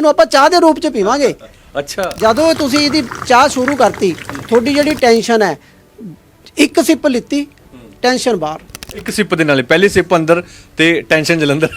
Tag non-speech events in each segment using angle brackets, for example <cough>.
ਇਹਨੂੰ ਆਪਾਂ ਚਾਹ ਦੇ ਰੂਪ ਚ ਪੀਵਾਂਗੇ। ਅੱਛਾ। ਜਦੋਂ ਤੁਸੀਂ ਇਹਦੀ ਚਾਹ ਸ਼ੁਰੂ ਕਰਤੀ ਤੁਹਾਡੀ ਜਿਹੜੀ ਟੈਨਸ਼ਨ ਹੈ ਇੱਕ ਸਿਪ ਲਿੱਤੀ ਟੈਨਸ਼ਨ ਬਾਹਰ। ਇੱਕ ਸਿਪ ਦੇ ਨਾਲੇ ਪਹਿਲੀ ਸਿਪ ਅੰਦਰ ਤੇ ਟੈਨਸ਼ਨ ਜਲੰਧਰ।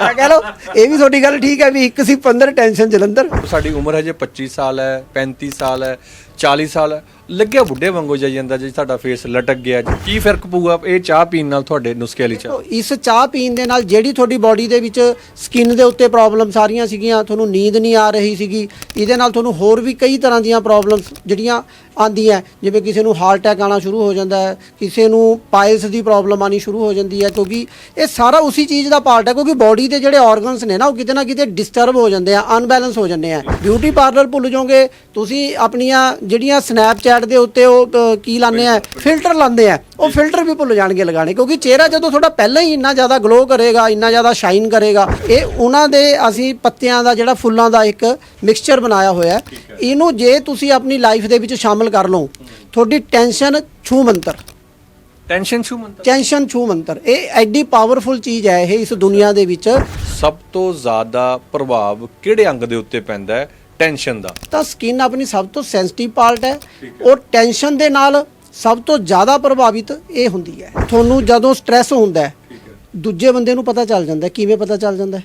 ਆ ਕਹਿ ਲਓ ਇਹ ਵੀ ਤੁਹਾਡੀ ਗੱਲ ਠੀਕ ਹੈ ਵੀ ਇੱਕ ਸਿਪ ਅੰਦਰ ਟੈਨਸ਼ਨ ਜਲੰਧਰ। ਸਾਡੀ ਉਮਰ ਹਜੇ 25 ਸਾਲ ਹੈ 35 ਸਾਲ ਹੈ 40 ਸਾਲ ਹੈ। ਲੱਗਿਆ ਬੁੱਢੇ ਵਾਂਗੂ ਜਾਈ ਜਾਂਦਾ ਜੀ ਤੁਹਾਡਾ ਫੇਸ ਲਟਕ ਗਿਆ ਜੀ। ਕੀ ਫ਼ਰਕ ਪਊਗਾ? ਇਹ ਚਾਹ ਪੀਣ ਨਾਲ ਤੁਹਾਡੇ ਨੁਸਖੇ ਵਾਲੀ ਚਾਹ। ਇਸ ਚਾਹ ਪੀਣ ਦੇ ਨਾਲ ਜਿਹੜੀ ਤੁਹਾਡੀ ਬਾਡੀ ਦੇ ਵਿੱਚ ਸਕਿਨ ਦੇ ਉੱਤੇ ਪ੍ਰੋਬਲਮ ਸਾਰੀਆਂ ਸੀਗੀਆਂ, ਤੁਹਾਨੂੰ ਨੀਂਦ ਨਹੀਂ ਆ ਰਹੀ ਸੀਗੀ। ਇਹਦੇ ਨਾਲ ਤੁਹਾਨੂੰ ਹੋਰ ਵੀ ਕਈ ਤਰ੍ਹਾਂ ਦੀਆਂ ਪ੍ਰੋਬਲਮਸ ਜਿਹੜੀਆਂ ਆਉਂਦੀਆਂ ਜਿਵੇਂ ਕਿਸੇ ਨੂੰ ਹਾਰਟ ਅਟੈਕ ਆਣਾ ਸ਼ੁਰੂ ਹੋ ਜਾਂਦਾ ਹੈ, ਕਿਸੇ ਨੂੰ ਪਾਇਲਸ ਦੀ ਪ੍ਰੋਬਲਮ ਆਣੀ ਸ਼ੁਰੂ ਹੋ ਜਾਂਦੀ ਹੈ, ਕਿਉਂਕਿ ਇਹ ਸਾਰਾ ਉਸੇ ਚੀਜ਼ ਦਾ ਪਾਰਟ ਹੈ, ਕਿਉਂਕਿ ਬਾਡੀ ਦੇ ਜਿਹੜੇ ਆਰਗਨਸ ਨੇ ਨਾ, ਉਹ ਕਿਤੇ ਨਾ ਕਿਤੇ ਡਿਸਟਰਬ ਹੋ ਜਾਂਦੇ ਆ ਅਨਬੈਲੈਂਸ ਹੋ ਜਾਂਦੇ ਆ। ਬਿਊਟੀ ਪਾਰਲਰ ਭੁੱਲ ਜਾਓਗੇ, ਤੁਸੀਂ ਆਪਣੀਆਂ ਜਿਹੜੀਆਂ ਸਨੈਪਚੈਟ ਦੇ ਉੱਤੇ ਉਹ ਅ, ਕੀ ਲਾਉਂਦੇ ਆ? ਫਿਲਟਰ ਲਾਉਂਦੇ ਆ। ਉਹ ਫਿਲਟਰ ਵੀ ਭੁੱਲ ਜਾਣਗੇ ਲਗਾਣੇ ਕਿਉਂਕਿ ਚਿਹਰਾ ਜਦੋਂ ਤੁਹਾਡਾ ਪਹਿਲਾਂ ਹੀ ਇੰਨਾ ਜ਼ਿਆਦਾ ਗਲੋ ਕਰੇਗਾ ਇੰਨਾ ਜ਼ਿਆਦਾ ਸ਼ਾਈਨ ਕਰੇਗਾ ਇਹ ਉਹਨਾਂ ਦੇ ਅਸੀਂ ਪੱਤਿਆਂ ਦਾ ਜਿਹੜਾ ਫੁੱਲਾਂ ਦਾ ਇੱਕ ਮਿਕਸਚਰ ਬਣਾਇਆ ਹੋਇਆ ਹੈ। ਇਹਨੂੰ ਜੇ ਤੁਸੀਂ ਆਪਣੀ ਲਾਈਫ ਦੇ ਵਿੱਚ ਸ਼ਾਮਲ ਕਰ ਲਓ ਤੁਹਾਡੀ ਟੈਨਸ਼ਨ ਛੂ ਮੰਤਰ। ਟੈਨਸ਼ਨ ਛੂ ਮੰਤਰ? ਟੈਨਸ਼ਨ ਛੂ ਮੰਤਰ। ਇਹ ਐਡੀ ਪਾਵਰਫੁਲ ਚੀਜ਼ ਹੈ ਇਹ ਇਸ ਦੁਨੀਆ ਦੇ ਵਿੱਚ। ਸਭ ਤੋਂ ਜ਼ਿਆਦਾ ਪ੍ਰਭਾਵ ਕਿਹੜੇ ਅੰਗ ਦੇ ਉੱਤੇ ਪੈਂਦਾ ਹੈ? ਟੈਨਸ਼ਨ ਦਾ ਤਾਂ ਸਕਿਨ ਆਪਣੀ ਸਭ ਤੋਂ ਸੈਂਸਿਟਿਵ ਪਾਰਟ ਹੈ ਔਰ ਟੈਨਸ਼ਨ ਦੇ ਨਾਲ ਸਭ ਤੋਂ ਜ਼ਿਆਦਾ ਪ੍ਰਭਾਵਿਤ ਇਹ ਹੁੰਦੀ ਹੈ ਤੁਹਾਨੂੰ ਜਦੋਂ ਸਟ੍ਰੈਸ ਹੁੰਦਾ ਹੈ ਦੂਜੇ ਬੰਦੇ ਨੂੰ ਪਤਾ ਚੱਲ ਜਾਂਦਾ। ਕਿਵੇਂ ਪਤਾ ਚੱਲ ਜਾਂਦਾ?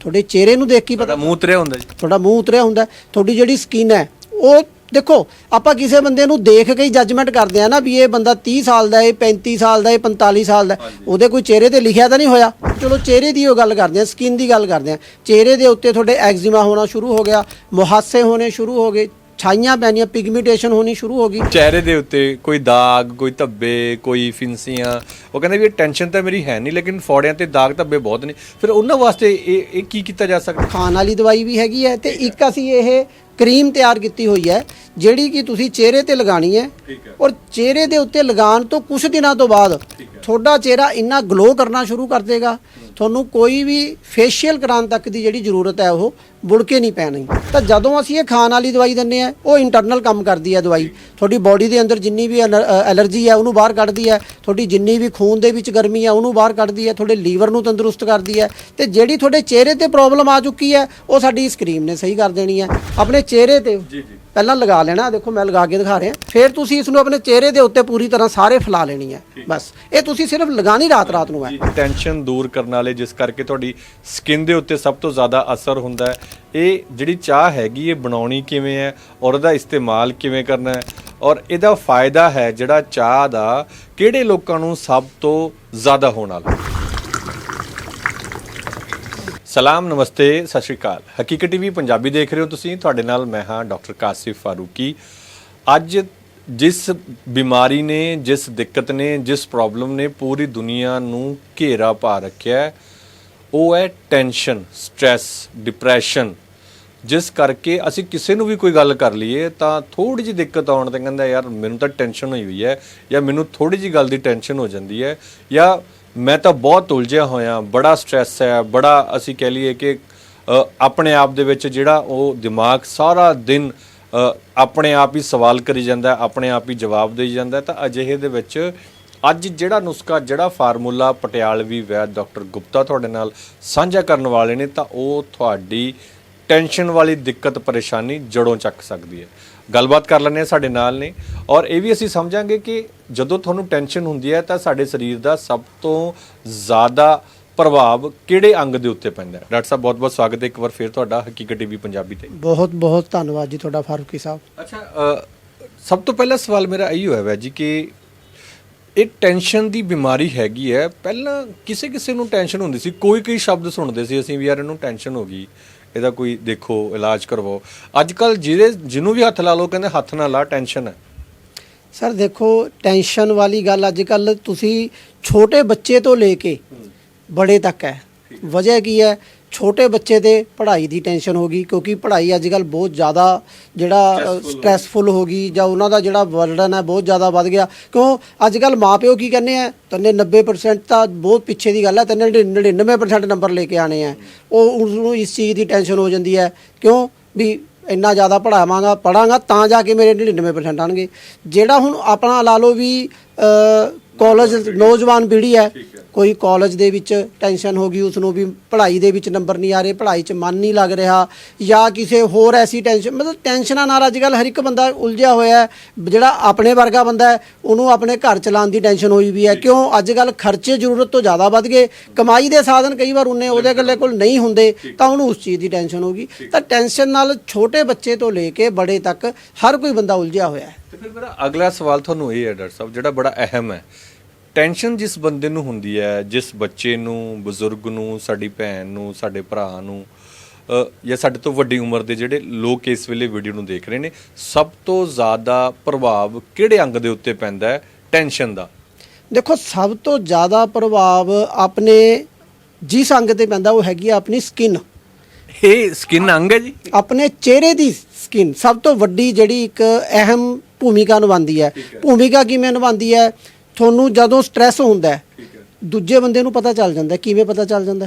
ਤੁਹਾਡੇ ਚਿਹਰੇ ਨੂੰ ਦੇਖ ਕੇ ਪਤਾ ਮੂੰਹ ਉਤਰਿਆ ਹੁੰਦਾ ਜੀ ਤੁਹਾਡਾ ਮੂੰਹ ਉਤਰਿਆ ਹੁੰਦਾ। ਤੁਹਾਡੀ ਜਿਹੜੀ ਸਕਿਨ ਹੈ ਉਹ ਦੇਖੋ ਆਪਾਂ ਕਿਸੇ ਬੰਦੇ ਨੂੰ ਦੇਖ ਕੇ ਹੀ ਜੱਜਮੈਂਟ ਕਰਦੇ ਆ ਨਾ ਵੀ ਇਹ ਬੰਦਾ 30 ਸਾਲ ਦਾ ਹੈ 35 ਸਾਲ ਦਾ ਹੈ 45 ਸਾਲ ਦਾ ਹੈ। ਉਹਦੇ ਕੋਈ ਚਿਹਰੇ ਤੇ ਲਿਖਿਆ ਤਾਂ ਨਹੀਂ ਹੋਇਆ। ਚਲੋ ਚਿਹਰੇ ਦੀ ਉਹ ਗੱਲ ਕਰਦੇ ਆ ਸਕਿਨ ਦੀ ਗੱਲ ਕਰਦੇ ਆ ਚਿਹਰੇ ਦੇ ਉੱਤੇ ਤੁਹਾਡੇ ਐਗਜ਼ੀਮਾ ਹੋਣਾ ਸ਼ੁਰੂ ਹੋ ਗਿਆ ਮੁਹਾਸੇ ਹੋਣੇ ਸ਼ੁਰੂ ਹੋ ਗਏ ਛਾਈਆਂ ਪੈਣੀਆਂ ਪਿਗਮੈਂਟੇਸ਼ਨ ਹੋਣੀ ਸ਼ੁਰੂ ਹੋ ਗਈ। ਚਿਹਰੇ ਦੇ ਉੱਤੇ ਕੋਈ ਦਾਗ ਕੋਈ ਧੱਬੇ ਕੋਈ ਫਿੰਸੀਆਂ ਉਹ ਕਹਿੰਦੇ ਵੀ ਇਹ ਟੈਨਸ਼ਨ ਤਾਂ ਮੇਰੀ ਹੈ ਨਹੀਂ ਲੇਕਿਨ ਫੋੜਿਆਂ ਤੇ ਦਾਗ ਧੱਬੇ ਬਹੁਤ ਨੇ। ਫਿਰ ਉਹਨਾਂ ਵਾਸਤੇ ਇਹ ਇਹ ਕੀ ਕੀਤਾ ਜਾ ਸਕਦਾ? ਖਾਣ ਵਾਲੀ ਦਵਾਈ ਵੀ ਹੈਗੀ ਹੈ ਤੇ ਇੱਕ ਅਸੀਂ ਇਹ ਕਰੀਮ ਤਿਆਰ ਕੀਤੀ ਹੋਈ ਹੈ ਜਿਹੜੀ ਕਿ ਤੁਸੀਂ ਚਿਹਰੇ ਤੇ ਲਗਾਣੀ ਹੈ ਔਰ ਚਿਹਰੇ ਦੇ ਉੱਤੇ ਲਗਾਉਣ ਤੋਂ ਕੁਝ ਦਿਨਾਂ ਤੋਂ ਬਾਅਦ ਤੁਹਾਡਾ ਚਿਹਰਾ ਇੰਨਾ ਗਲੋ ਕਰਨਾ ਸ਼ੁਰੂ ਕਰ ਦੇਗਾ। ਤੁਹਾਨੂੰ ਕੋਈ ਵੀ ਫੇਸ਼ੀਅਲ ਕਰਾਉਣ ਤੱਕ ਦੀ ਜਿਹੜੀ ਜ਼ਰੂਰਤ ਹੈ ਉਹ ਬੁੜ ਕੇ ਨਹੀਂ ਪੈਣੀ। ਤਾਂ ਜਦੋਂ ਅਸੀਂ ਇਹ ਖਾਣ ਵਾਲੀ ਦਵਾਈ ਦਿੰਨੇ ਆ ਉਹ ਇੰਟਰਨਲ ਕੰਮ ਕਰਦੀ ਹੈ ਦਵਾਈ। ਤੁਹਾਡੀ ਬਾਡੀ ਦੇ ਅੰਦਰ ਜਿੰਨੀ ਵੀ ਐਲਰਜੀ ਹੈ ਉਹਨੂੰ ਬਾਹਰ ਕੱਢਦੀ ਹੈ। ਤੁਹਾਡੀ ਜਿੰਨੀ ਵੀ ਖੂਨ ਦੇ ਵਿੱਚ ਗਰਮੀ ਹੈ ਉਹਨੂੰ ਬਾਹਰ ਕੱਢਦੀ ਹੈ। ਤੁਹਾਡੇ ਲੀਵਰ ਨੂੰ ਤੰਦਰੁਸਤ ਕਰਦੀ ਹੈ। ਤੇ ਜਿਹੜੀ ਤੁਹਾਡੇ ਚਿਹਰੇ ਤੇ ਪ੍ਰੋਬਲਮ ਆ ਚੁੱਕੀ ਹੈ ਉਹ ਸਾਡੀ ਇਸ ਨੇ ਸਹੀ ਕਰ ਦੇਣੀ ਹੈ। ਆਪਣੇ ਚਿਹਰੇ ਤੇ ਜੀ, ਜੀ। ਪਹਿਲਾਂ ਲਗਾ ਲੈਣਾ ਦੇਖੋ ਮੈਂ ਲਗਾ ਕੇ ਦਿਖਾ ਰਿਹਾ। ਫਿਰ ਤੁਸੀਂ ਇਸ ਨੂੰ ਆਪਣੇ ਚਿਹਰੇ ਦੇ ਉੱਤੇ ਪੂਰੀ ਤਰ੍ਹਾਂ ਸਾਰੇ ਫੈਲਾ ਲੈਣੀ ਹੈ। ਬਸ। ਇਹ ਤੁਸੀਂ ਸਿਰਫ ਲਗਾਣੀ ਰਾਤ ਰਾਤ ਨੂੰ ਹੈ। ਟੈਨਸ਼ਨ ਦੂਰ ਕਰਨ ਵਾਲੇ ਜਿਸ ਕਰਕੇ ਤੁਹਾਡੀ ਸਕਿਨ ਦੇ ਉੱਤੇ ਸਭ ਤੋਂ ਜ਼ਿਆਦਾ ਅਸਰ ਹੁੰਦਾ ਹੈ। ਇਹ ਜਿਹੜੀ ਚਾਹ ਹੈਗੀ ਇਹ ਬਣਾਉਣੀ ਕਿਵੇਂ ਹੈ ਔਰ ਉਹਦਾ ਇਸਤੇਮਾਲ ਕਿਵੇਂ ਕਰਨਾ ਹੈ ਔਰ ਇਹਦਾ ਫਾਇਦਾ ਹੈ ਜਿਹੜਾ ਚਾਹ ਦਾ ਕਿਹੜੇ ਲੋਕਾਂ ਨੂੰ ਸਭ ਤੋਂ ਜ਼ਿਆਦਾ ਹੋਣ ਵਾਲਾ। ਸਲਾਮ, ਨਮਸਤੇ, ਸਤਿ ਸ਼੍ਰੀ ਅਕਾਲ। ਹਕੀਕਤ ਟੀਵੀ ਪੰਜਾਬੀ ਦੇਖ ਰਹੇ ਹੋ ਤੁਸੀਂ। ਤੁਹਾਡੇ ਨਾਲ ਮੈਂ ਹਾਂ ਡਾਕਟਰ ਕਾਸਿਫ ਫਾਰੂਕੀ। ਅੱਜ ਜਿਸ ਬਿਮਾਰੀ ਨੇ, ਜਿਸ ਦਿੱਕਤ ਨੇ, ਜਿਸ ਪ੍ਰੋਬਲਮ ਨੇ ਪੂਰੀ ਦੁਨੀਆ ਨੂੰ ਘੇਰਾ ਪਾ ਰੱਖਿਆ ਉਹ ਹੈ ਟੈਨਸ਼ਨ ਸਟ्रेस ਡਿਪਰੈਸ਼ਨ। ਜਿਸ ਕਰਕੇ ਅਸੀਂ ਕਿਸੇ ਨੂੰ ਵੀ ਕੋਈ ਗੱਲ ਕਰ ਲਈਏ ਤਾਂ ਥੋੜੀ ਜਿਹੀ ਦਿੱਕਤ ਆਉਣ ਤੇ ਕਹਿੰਦਾ, ਯਾਰ, ਮੈਨੂੰ ਤਾਂ ਟੈਨਸ਼ਨ ਹੋਈ ਹੋਈ ਹੈ ਜਾਂ ਮੈਨੂੰ ਥੋੜੀ ਜਿਹੀ ਗੱਲ ਦੀ ਟੈਨਸ਼ਨ ਹੋ ਜਾਂਦੀ ਹੈ ਜਾਂ ਮੈਂ ਤਾਂ ਬਹੁਤ ਉਲਝਿਆ ਹੋਇਆ, ਬੜਾ ਸਟ्रेस ਹੈ, ਬੜਾ ਅਸੀਂ ਕਹਿ ਲਈਏ ਕਿ ਆਪਣੇ ਆਪ ਦੇ ਵਿੱਚ ਜਿਹੜਾ ਉਹ ਦਿਮਾਗ ਸਾਰਾ ਦਿਨ ਆਪਣੇ ਆਪ ਹੀ ਸਵਾਲ ਕਰੀ ਜਾਂਦਾ, ਆਪਣੇ ਆਪ ਹੀ ਜਵਾਬ ਦੇਈ ਜਾਂਦਾ, ਤਾਂ ਅਜਿਹੇ ਦੇ ਵਿੱਚ ਅੱਜ ਜਿਹੜਾ ਨੁਸਖਾ, ਜਿਹੜਾ ਫਾਰਮੂਲਾ ਪਟਿਆਲਵੀ ਵੈਦ ਡਾਕਟਰ ਗੁਪਤਾ ਤੁਹਾਡੇ ਨਾਲ ਸਾਂਝਾ ਕਰਨ ਵਾਲੇ ਨੇ, ਤਾਂ ਉਹ ਤੁਹਾਡੀ ਟੈਨਸ਼ਨ ਵਾਲੀ ਦਿੱਕਤ, ਪਰੇਸ਼ਾਨੀ ਜੜੋਂ ਚੱਕ ਸਕਦੀ ਹੈ। ਗੱਲਬਾਤ ਕਰ ਹਾਂ ਸਾਡੇ ਨਾਲ ਨੇ। ਔਰ ਇਹ ਵੀ ਅਸੀਂ ਸਮਝਾਂਗੇ ਕਿ ਜਦੋਂ ਤੁਹਾਨੂੰ ਟੈਨਸ਼ਨ ਹੁੰਦੀ ਹੈ ਤਾਂ ਸਾਡੇ ਸਰੀਰ ਦਾ ਸਭ ਤੋਂ ਜ਼ਿਆਦਾ ਪ੍ਰਭਾਵ ਕਿਹੜੇ ਅੰਗ ਦੇ ਉੱਤੇ ਪੈਂਦਾ ਹੈ? ਡਾਕਟਰ ਸਾਹਿਬ ਬਹੁਤ-ਬਹੁਤ ਸਵਾਗਤ ਹੈ। ਇੱਕ ਵਾਰ ਫਿਰ ਤੁਹਾਡਾ ਹਕੀਕਤ ਟੀਵੀ ਪੰਜਾਬੀ ਤੇ। ਬਹੁਤ ਬਹੁਤ ਧੰਨਵਾਦ ਜੀ ਤੁਹਾਡਾ ਫਾਰੂਕੀ ਸਾਹਿਬ। ਅੱਛਾ ਸਭ ਤੋਂ ਪਹਿਲਾ ਸਵਾਲ ਮੇਰਾ ਇਹੀ ਹੋਇਆ ਹੈ ਜੀ ਕਿ ਇਹ ਟੈਨਸ਼ਨ ਦੀ ਬਿਮਾਰੀ ਹੈਗੀ ਹੈ। ਪਹਿਲਾਂ ਕਿਸੇ ਕਿਸੇ ਨੂੰ ਟੈਨਸ਼ਨ ਹੁੰਦੀ ਸੀ। ਕੋਈ ਕੋਈ ਸ਼ਬਦ ਸੁਣਦੇ ਸੀ ਅਸੀਂ ਵੀ ਯਾਰ ਇਹਨੂੰ ਟੈਨਸ਼ਨ ਹੋ ਗਈ। ਇਹਦਾ ਕੋਈ ਦੇਖੋ ਇਲਾਜ ਕਰਵਾਓ। ਅੱਜ ਕੱਲ ਜਿਹਦੇ ਜਿਹਨੂੰ ਵੀ ਹੱਥ ਲਾ ਲਓ ਕਹਿੰਦੇ ਹੱਥ ਨਾ ਲਾ ਟੈਨਸ਼ਨ ਹੈ। ਸਰ ਦੇਖੋ ਟੈਨਸ਼ਨ ਵਾਲੀ ਗੱਲ ਅੱਜ ਕੱਲ ਤੁਸੀਂ ਛੋਟੇ ਬੱਚੇ ਤੋਂ ਲੈ ਕੇ ਬੜੇ ਤੱਕ ਹੈ। ਵਜ੍ਹਾ ਕੀ ਹੈ? ਛੋਟੇ ਬੱਚੇ ਤੇ ਪੜ੍ਹਾਈ ਦੀ ਟੈਨਸ਼ਨ ਹੋ ਗਈ ਕਿਉਂਕਿ ਪੜ੍ਹਾਈ ਅੱਜ ਕੱਲ ਬਹੁਤ ਜ਼ਿਆਦਾ ਜਿਹੜਾ ਸਟ੍ਰੈਸਫੁਲ ਹੋ ਗਈ। ਜਾਂ ਉਹਨਾਂ ਦਾ ਜਿਹੜਾ ਬਰਡਨ ਹੈ ਬਹੁਤ ਜ਼ਿਆਦਾ ਵੱਧ ਗਿਆ। ਕਿਉਂ? ਅੱਜ ਕੱਲ ਮਾਪਿਓ ਕੀ ਕਹਿੰਦੇ ਆ? ਤੰਨੇ 90% ਤਾਂ ਬਹੁਤ ਪਿੱਛੇ ਦੀ ਗੱਲ ਹੈ ਤੰਨੇ 99% ਨੰਬਰ ਲੈ ਕੇ ਆਣੇ ਆ। ਉਹ ਉਸਨੂੰ ਇਸ ਚੀਜ਼ ਦੀ ਟੈਨਸ਼ਨ ਹੋ ਜਾਂਦੀ ਹੈ। ਕਿਉਂ? ਵੀ ਇੰਨਾ ਜ਼ਿਆਦਾ ਪੜਾਵਾਂਗਾ ਪੜਾਂਗਾ ਤਾਂ ਜਾ ਕੇ ਮੇਰੇ 99% ਆਣਗੇ ਜਿਹੜਾ ਹੁਣ ਆਪਣਾ ਲਾ ਲਓ ਵੀ ਕਾਲਜ ਨੌਜਵਾਨ ਪੀੜ੍ਹੀ ਹੈ। ਕੋਈ ਕਾਲਜ ਦੇ ਵਿੱਚ ਟੈਨਸ਼ਨ ਹੋ ਗਈ ਉਸ ਨੂੰ ਵੀ ਪੜ੍ਹਾਈ ਦੇ ਵਿੱਚ ਨੰਬਰ ਨਹੀਂ ਆ ਰਹੇ ਪੜ੍ਹਾਈ 'ਚ ਮਨ ਨਹੀਂ ਲੱਗ ਰਿਹਾ ਜਾਂ ਕਿਸੇ ਹੋਰ ਐਸੀ ਟੈਨਸ਼ਨ ਮਤਲਬ ਟੈਨਸ਼ਨਾਂ ਨਾਲ ਅੱਜ ਕੱਲ੍ਹ ਹਰ ਇੱਕ ਬੰਦਾ ਉਲਝਿਆ ਹੋਇਆ ਹੈ। ਜਿਹੜਾ ਆਪਣੇ ਵਰਗਾ ਬੰਦਾ ਹੈ ਉਹਨੂੰ ਆਪਣੇ ਘਰ ਚਲਾਉਣ ਦੀ ਟੈਨਸ਼ਨ ਹੋਈ ਵੀ ਹੈ। ਕਿਉਂ? ਅੱਜ ਕੱਲ੍ਹ ਖਰਚੇ ਜ਼ਰੂਰਤ ਤੋਂ ਜ਼ਿਆਦਾ ਵੱਧ ਗਏ। ਕਮਾਈ ਦੇ ਸਾਧਨ ਕਈ ਵਾਰ ਉਹਨੇ ਉਹਦੇ ਇਕੱਲੇ ਕੋਲ ਨਹੀਂ ਹੁੰਦੇ ਤਾਂ ਉਹਨੂੰ ਉਸ ਚੀਜ਼ ਦੀ ਟੈਨਸ਼ਨ ਹੋਗੀ ਤਾਂ ਟੈਨਸ਼ਨ ਨਾਲ ਛੋਟੇ ਬੱਚੇ ਤੋਂ ਲੈ ਕੇ ਬੜੇ ਤੱਕ ਹਰ ਕੋਈ ਬੰਦਾ ਉਲਝਿਆ ਹੋਇਆ ਹੈ। ਤੇ ਫਿਰ ਮੇਰਾ ਅਗਲਾ ਸਵਾਲ ਤੁਹਾਨੂੰ ਇਹ ਹੈ ਡਾਕਟਰ ਸਾਹਿਬ ਜਿਹੜਾ ਬੜਾ ਅਹਿਮ ਹੈ। ਟੈਨਸ਼ਨ ਜਿਸ ਬੰਦੇ ਨੂੰ ਹੁੰਦੀ ਹੈ ਜਿਸ ਬੱਚੇ ਨੂੰ ਬਜ਼ੁਰਗ ਨੂੰ ਸਾਡੀ ਭੈਣ ਨੂੰ ਸਾਡੇ ਭਰਾ ਨੂੰ ਜਾਂ ਸਾਡੇ ਤੋਂ ਵੱਡੀ ਉਮਰ ਦੇ ਜਿਹੜੇ ਲੋਕ ਇਸ ਵੇਲੇ ਵੀਡੀਓ ਨੂੰ ਦੇਖ ਰਹੇ ਨੇ ਸਭ ਤੋਂ ਜ਼ਿਆਦਾ ਪ੍ਰਭਾਵ ਕਿਹੜੇ ਅੰਗ ਦੇ ਉੱਤੇ ਪੈਂਦਾ ਹੈ ਟੈਨਸ਼ਨ ਦਾ? ਦੇਖੋ ਸਭ ਤੋਂ ਜ਼ਿਆਦਾ ਪ੍ਰਭਾਵ ਆਪਣੇ ਜਿਸ ਅੰਗ ਤੇ ਪੈਂਦਾ ਉਹ ਹੈਗੀ ਆ ਆਪਣੀ ਸਕਿਨ ਇਹ ਸਕਿਨ ਅੰਗ ਹੈ ਜੀ? ਆਪਣੇ ਚਿਹਰੇ ਦੀ ਸਕਿਨ ਸਭ ਤੋਂ ਵੱਡੀ ਜਿਹੜੀ ਇੱਕ ਅਹਿਮ ਭੂਮਿਕਾ ਨਿਭਾਉਂਦੀ ਹੈ ਭੂਮਿਕਾ ਕਿਵੇਂ ਨਿਭਾਉਂਦੀ ਹੈ ਤੁਹਾਨੂੰ ਜਦੋਂ ਸਟ੍ਰੈਸ ਹੁੰਦਾ ਹੈ ਦੂਜੇ ਬੰਦੇ ਨੂੰ ਪਤਾ ਚੱਲ ਜਾਂਦਾ। ਕਿਵੇਂ ਪਤਾ ਚੱਲ ਜਾਂਦਾ?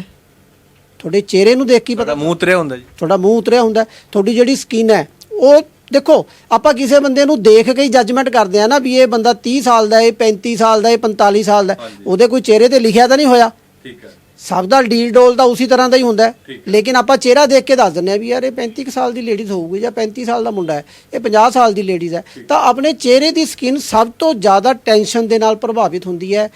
ਤੁਹਾਡੇ ਚਿਹਰੇ ਨੂੰ ਦੇਖ ਕੇ ਪਤਾ ਮੂੰਹ ਉਤਰਿਆ ਹੁੰਦਾ ਜੀ ਤੁਹਾਡਾ ਮੂੰਹ ਉਤਰਿਆ ਹੁੰਦਾ। ਤੁਹਾਡੀ ਜਿਹੜੀ ਸਕਿਨ ਹੈ ਉਹ ਦੇਖੋ ਆਪਾਂ ਕਿਸੇ ਬੰਦੇ ਨੂੰ ਦੇਖ ਕੇ ਹੀ ਜੱਜਮੈਂਟ ਕਰਦੇ ਆ ਨਾ ਵੀ ਇਹ ਬੰਦਾ 30 ਸਾਲ ਦਾ ਹੈ 35 ਸਾਲ ਦਾ ਹੈ 45 ਸਾਲ ਦਾ। ਉਹਦੇ ਕੋਈ ਚਿਹਰੇ ਤੇ ਲਿਖਿਆ ਤਾਂ ਨਹੀਂ ਹੋਇਆ ਠੀਕ ਹੈ ਸਭ ਦਾ ਡੀਲ ਡੋਲ ਤਾਂ ਉਸੇ ਤਰ੍ਹਾਂ ਦਾ ਹੀ ਹੁੰਦਾ ਹੈ। ਲੇਕਿਨ ਆਪਾਂ ਚਿਹਰਾ ਦੇਖ ਕੇ ਦੱਸ ਦਿੰਦੇ ਆ ਵੀ ਯਾਰ ਇਹ 35 ਕੁ ਸਾਲ ਦੀ ਲੇਡੀਜ਼ ਹੋਊਗੀ ਜਾਂ 35 ਸਾਲ ਦਾ ਮੁੰਡਾ ਹੈ ਇਹ 50 ਸਾਲ ਦੀ ਲੇਡੀਜ਼ ਹੈ। ਤਾਂ ਆਪਣੇ ਚਿਹਰੇ ਦੀ ਸਕਿਨ ਸਭ ਤੋਂ ਜ਼ਿਆਦਾ ਟੈਨਸ਼ਨ ਦੇ ਨਾਲ ਪ੍ਰਭਾਵਿਤ ਹੁੰਦੀ ਹੈ।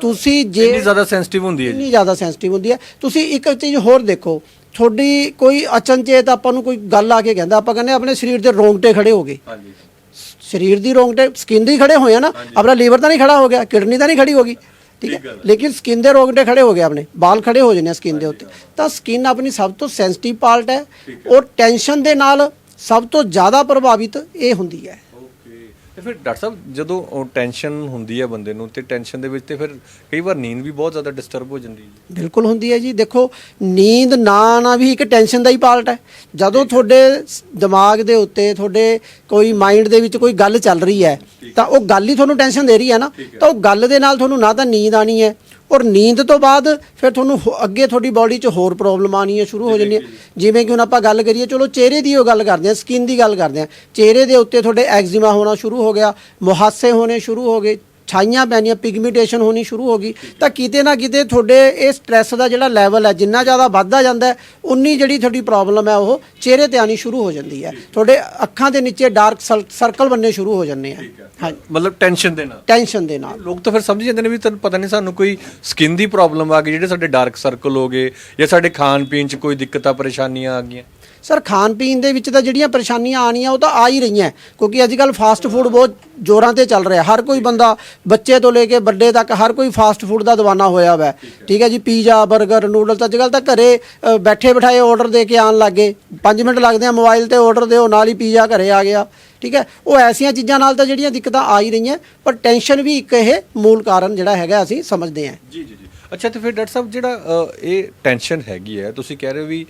ਤੁਸੀਂ ਜੇ ਇੰਨੀ ਜ਼ਿਆਦਾ ਸੈਂਸਿਟਿਵ ਹੁੰਦੀ ਹੈ ਜੀ। ਇੰਨੀ ਜ਼ਿਆਦਾ ਸੈਂਸਿਟਿਵ ਹੁੰਦੀ ਹੈ। ਤੁਸੀਂ ਇੱਕ ਚੀਜ਼ ਹੋਰ ਦੇਖੋ ਤੁਹਾਡੀ ਕੋਈ ਅਚਨਚੇਤ ਆਪਾਂ ਨੂੰ ਕੋਈ ਗੱਲ ਆ ਕੇ ਕਹਿੰਦਾ ਆਪਾਂ ਕਹਿੰਦੇ ਆਪਣੇ ਸਰੀਰ ਦੇ ਰੋਂਗਟੇ ਖੜੇ ਹੋ ਗਏ। ਹਾਂਜੀ। ਸਰੀਰ ਦੀ ਰੋਂਗਟੇ ਸਕਿਨ ਦੇ ਹੀ ਖੜੇ ਹੋਏ ਆ ਨਾ ਆਪਣਾ ਲੀਵਰ ਤਾਂ ਨਹੀਂ ਖੜਾ ਹੋ ਗਿਆ ਕਿਡਨੀ ਤਾਂ ਨਹੀਂ ਖੜੀ ਹੋ ਗਈ। ਠੀਕ ਹੈ। ਲੇਕਿਨ ਸਕਿਨ ਦੇ ਰੋਂਗਟੇ ਖੜੇ ਹੋ ਗਏ ਆਪਣੇ। ਵਾਲ ਖੜੇ ਹੋ ਜਾਂਦੇ ਸਕਿਨ ਦੇ ਉੱਤੇ। ਤਾਂ ਸਕਿਨ ਆਪਣੀ ਸਭ ਤੋਂ ਸੈਂਸਿਟਿਵ ਪਾਰਟ ਹੈ ਔਰ ਟੈਨਸ਼ਨ ਦੇ ਨਾਲ ਸਭ ਤੋਂ ਜ਼ਿਆਦਾ ਪ੍ਰਭਾਵਿਤ ਇਹ ਹੁੰਦੀ ਹੈ। ਤੇ ਫਿਰ ਡਾਕਟਰ ਸਾਹਿਬ ਜਦੋਂ ਟੈਨਸ਼ਨ ਹੁੰਦੀ ਹੈ ਬੰਦੇ ਨੂੰ ਤੇ ਟੈਨਸ਼ਨ ਦੇ ਵਿੱਚ ਤੇ ਫਿਰ ਕਈ ਵਾਰ ਨੀਂਦ ਵੀ ਬਹੁਤ ਜ਼ਿਆਦਾ ਡਿਸਟਰਬ ਹੋ ਜਾਂਦੀ ਹੈ। ਬਿਲਕੁਲ ਹੁੰਦੀ ਹੈ ਜੀ। ਦੇਖੋ ਨੀਂਦ ਨਾ ਆਉਣਾ ਵੀ ਇੱਕ ਟੈਨਸ਼ਨ ਦਾ ਹੀ ਪਾਰਟ ਹੈ। ਜਦੋਂ ਤੁਹਾਡੇ ਦਿਮਾਗ ਦੇ ਉੱਤੇ ਤੁਹਾਡੇ ਕੋਈ ਮਾਈਂਡ ਦੇ ਵਿੱਚ ਕੋਈ ਗੱਲ ਚੱਲ ਰਹੀ ਹੈ ਤਾਂ ਉਹ ਗੱਲ ਹੀ ਤੁਹਾਨੂੰ ਟੈਨਸ਼ਨ ਦੇ ਰਹੀ ਹੈ ਨਾ। ਤਾਂ ਉਹ ਗੱਲ ਦੇ ਨਾਲ ਤੁਹਾਨੂੰ ਨਾ ਤਾਂ ਨੀਂਦ ਆਣੀ ਹੈ ਔਰ ਨੀਂਦ ਤੋਂ ਬਾਅਦ ਫਿਰ ਤੁਹਾਨੂੰ ਅੱਗੇ ਤੁਹਾਡੀ ਬਾਡੀ 'ਚ ਹੋਰ ਪ੍ਰੋਬਲਮ ਆਣੀ ਹੈ ਸ਼ੁਰੂ ਹੋ ਜਾਂਦੀ ਹੈ ਜਿਵੇਂ ਕਿ ਹੁਣ ਆਪਾਂ ਗੱਲ ਕਰੀਏ ਚਲੋ ਚਿਹਰੇ ਦੀ ਉਹ ਗੱਲ ਕਰਦੇ ਹਾਂ ਸਕਿਨ ਦੀ ਗੱਲ ਕਰਦੇ ਹਾਂ। ਚਿਹਰੇ ਦੇ ਉੱਤੇ ਤੁਹਾਡੇ ਐਗਜ਼ੀਮਾ ਹੋਣਾ ਸ਼ੁਰੂ ਹੋ ਗਿਆ ਮੁਹਾਸੇ ਹੋਣੇ ਸ਼ੁਰੂ ਹੋ ਗਏ ਛਾਈਆਂ ਪੈਣੀਆਂ ਪਿਗਮੈਂਟੇਸ਼ਨ ਹੋਣੀ ਸ਼ੁਰੂ ਹੋ ਗਈ। ਤਾਂ ਕਿਤੇ ਨਾ ਕਿਤੇ ਤੁਹਾਡੇ ਇਹ ਸਟ੍ਰੈਸ ਦਾ ਜਿਹੜਾ ਲੈਵਲ ਹੈ ਜਿੰਨਾ ਜ਼ਿਆਦਾ ਵੱਧਦਾ ਜਾਂਦਾ ਹੈ ਉਨੀ ਜਿਹੜੀ ਤੁਹਾਡੀ ਪ੍ਰੋਬਲਮ ਹੈ ਉਹ ਚਿਹਰੇ ਤੇ ਆਣੀ ਸ਼ੁਰੂ ਹੋ ਜਾਂਦੀ ਹੈ। ਤੁਹਾਡੇ ਅੱਖਾਂ ਦੇ ਨੀਚੇ ਡਾਰਕ ਸਰਕਲ ਬਣਨੇ ਸ਼ੁਰੂ ਹੋ ਜਾਂਦੇ ਆ। ਹਾਂਜੀ ਮਤਲਬ ਟੈਨਸ਼ਨ ਦੇ ਨਾਲ। ਟੈਨਸ਼ਨ ਦੇ ਨਾਲ। ਲੋਕ ਤਾਂ ਫਿਰ ਸਮਝ ਜਾਂਦੇ ਨੇ ਵੀ ਤੁਹਾਨੂੰ ਪਤਾ ਨਹੀਂ ਸਾਨੂੰ ਕੋਈ ਸਕਿਨ ਦੀ ਪ੍ਰੋਬਲਮ ਆ ਗਈ ਜਿਹੜੇ ਸਾਡੇ ਡਾਰਕ ਸਰਕਲ ਹੋ ਗਏ ਜਾਂ ਸਾਡੇ ਖਾਣ ਪੀਣ 'ਚ ਕੋਈ ਦਿੱਕਤਾਂ ਪਰੇਸ਼ਾਨੀਆਂ ਆ ਗਈਆਂ। ਸਰ, ਖਾਣ ਪੀਣ ਦੇ ਵਿੱਚ ਤਾਂ ਜਿਹੜੀਆਂ ਪਰੇਸ਼ਾਨੀਆਂ ਆਣੀਆਂ ਉਹ ਤਾਂ ਆ ਹੀ ਰਹੀਆਂ। ਕਿਉਂਕਿ ਅੱਜ ਕੱਲ ਫਾਸਟ ਫੂਡ ਬਹੁਤ ਜ਼ੋਰਾਂ ਤੇ ਚੱਲ ਰਿਹਾ। ਹਰ ਕੋਈ ਬੰਦਾ ਬੱਚੇ ਤੋਂ ਲੈ ਕੇ ਵੱਡੇ ਤੱਕ ਹਰ ਕੋਈ ਫਾਸਟ ਫੂਡ ਦਾ دیਵਾਨਾ ਹੋਇਆ ਹੋਇਆ ਠੀਕ ਹੈ ਜੀ ਪੀਜ਼ਾ 버ਗਰ ਨੂਡਲ ਤਾਂ ਅੱਜ ਕੱਲ ਤਾਂ ਘਰੇ ਬੈਠੇ ਬਿਠਾਏ ਆਰਡਰ ਦੇ ਕੇ ਆਣ ਲੱਗੇ 5 ਮਿੰਟ ਲੱਗਦੇ ਆ ਮੋਬਾਈਲ ਤੇ ਆਰਡਰ ਦਿਓ, ਨਾਲ ਹੀ ਪੀਜ਼ਾ ਘਰੇ ਆ ਗਿਆ। ਠੀਕ ਹੈ, ਉਹ ਐਸੀਆਂ ਚੀਜ਼ਾਂ ਨਾਲ ਤਾਂ ਜਿਹੜੀਆਂ ਦਿੱਕਤਾਂ ਆ ਹੀ ਰਹੀਆਂ, ਪਰ ਟੈਨਸ਼ਨ ਵੀ ਇੱਕ ਇਹ ਮੂਲ ਕਾਰਨ ਜਿਹੜਾ ਹੈਗਾ ਅਸੀਂ ਸਮਝਦੇ ਹਾਂ। ਜੀ ਜੀ ਅੱਛਾ, ਤੇ ਫਿਰ ਡਾਕਟਰ ਸਾਹਿਬ, ਜਿਹੜਾ ਇਹ ਟੈਨਸ਼ਨ ਹੈਗੀ ਹੈ, ਤੁਸੀਂ ਕਹਿ ਰਹੇ ਹੋ ਵੀ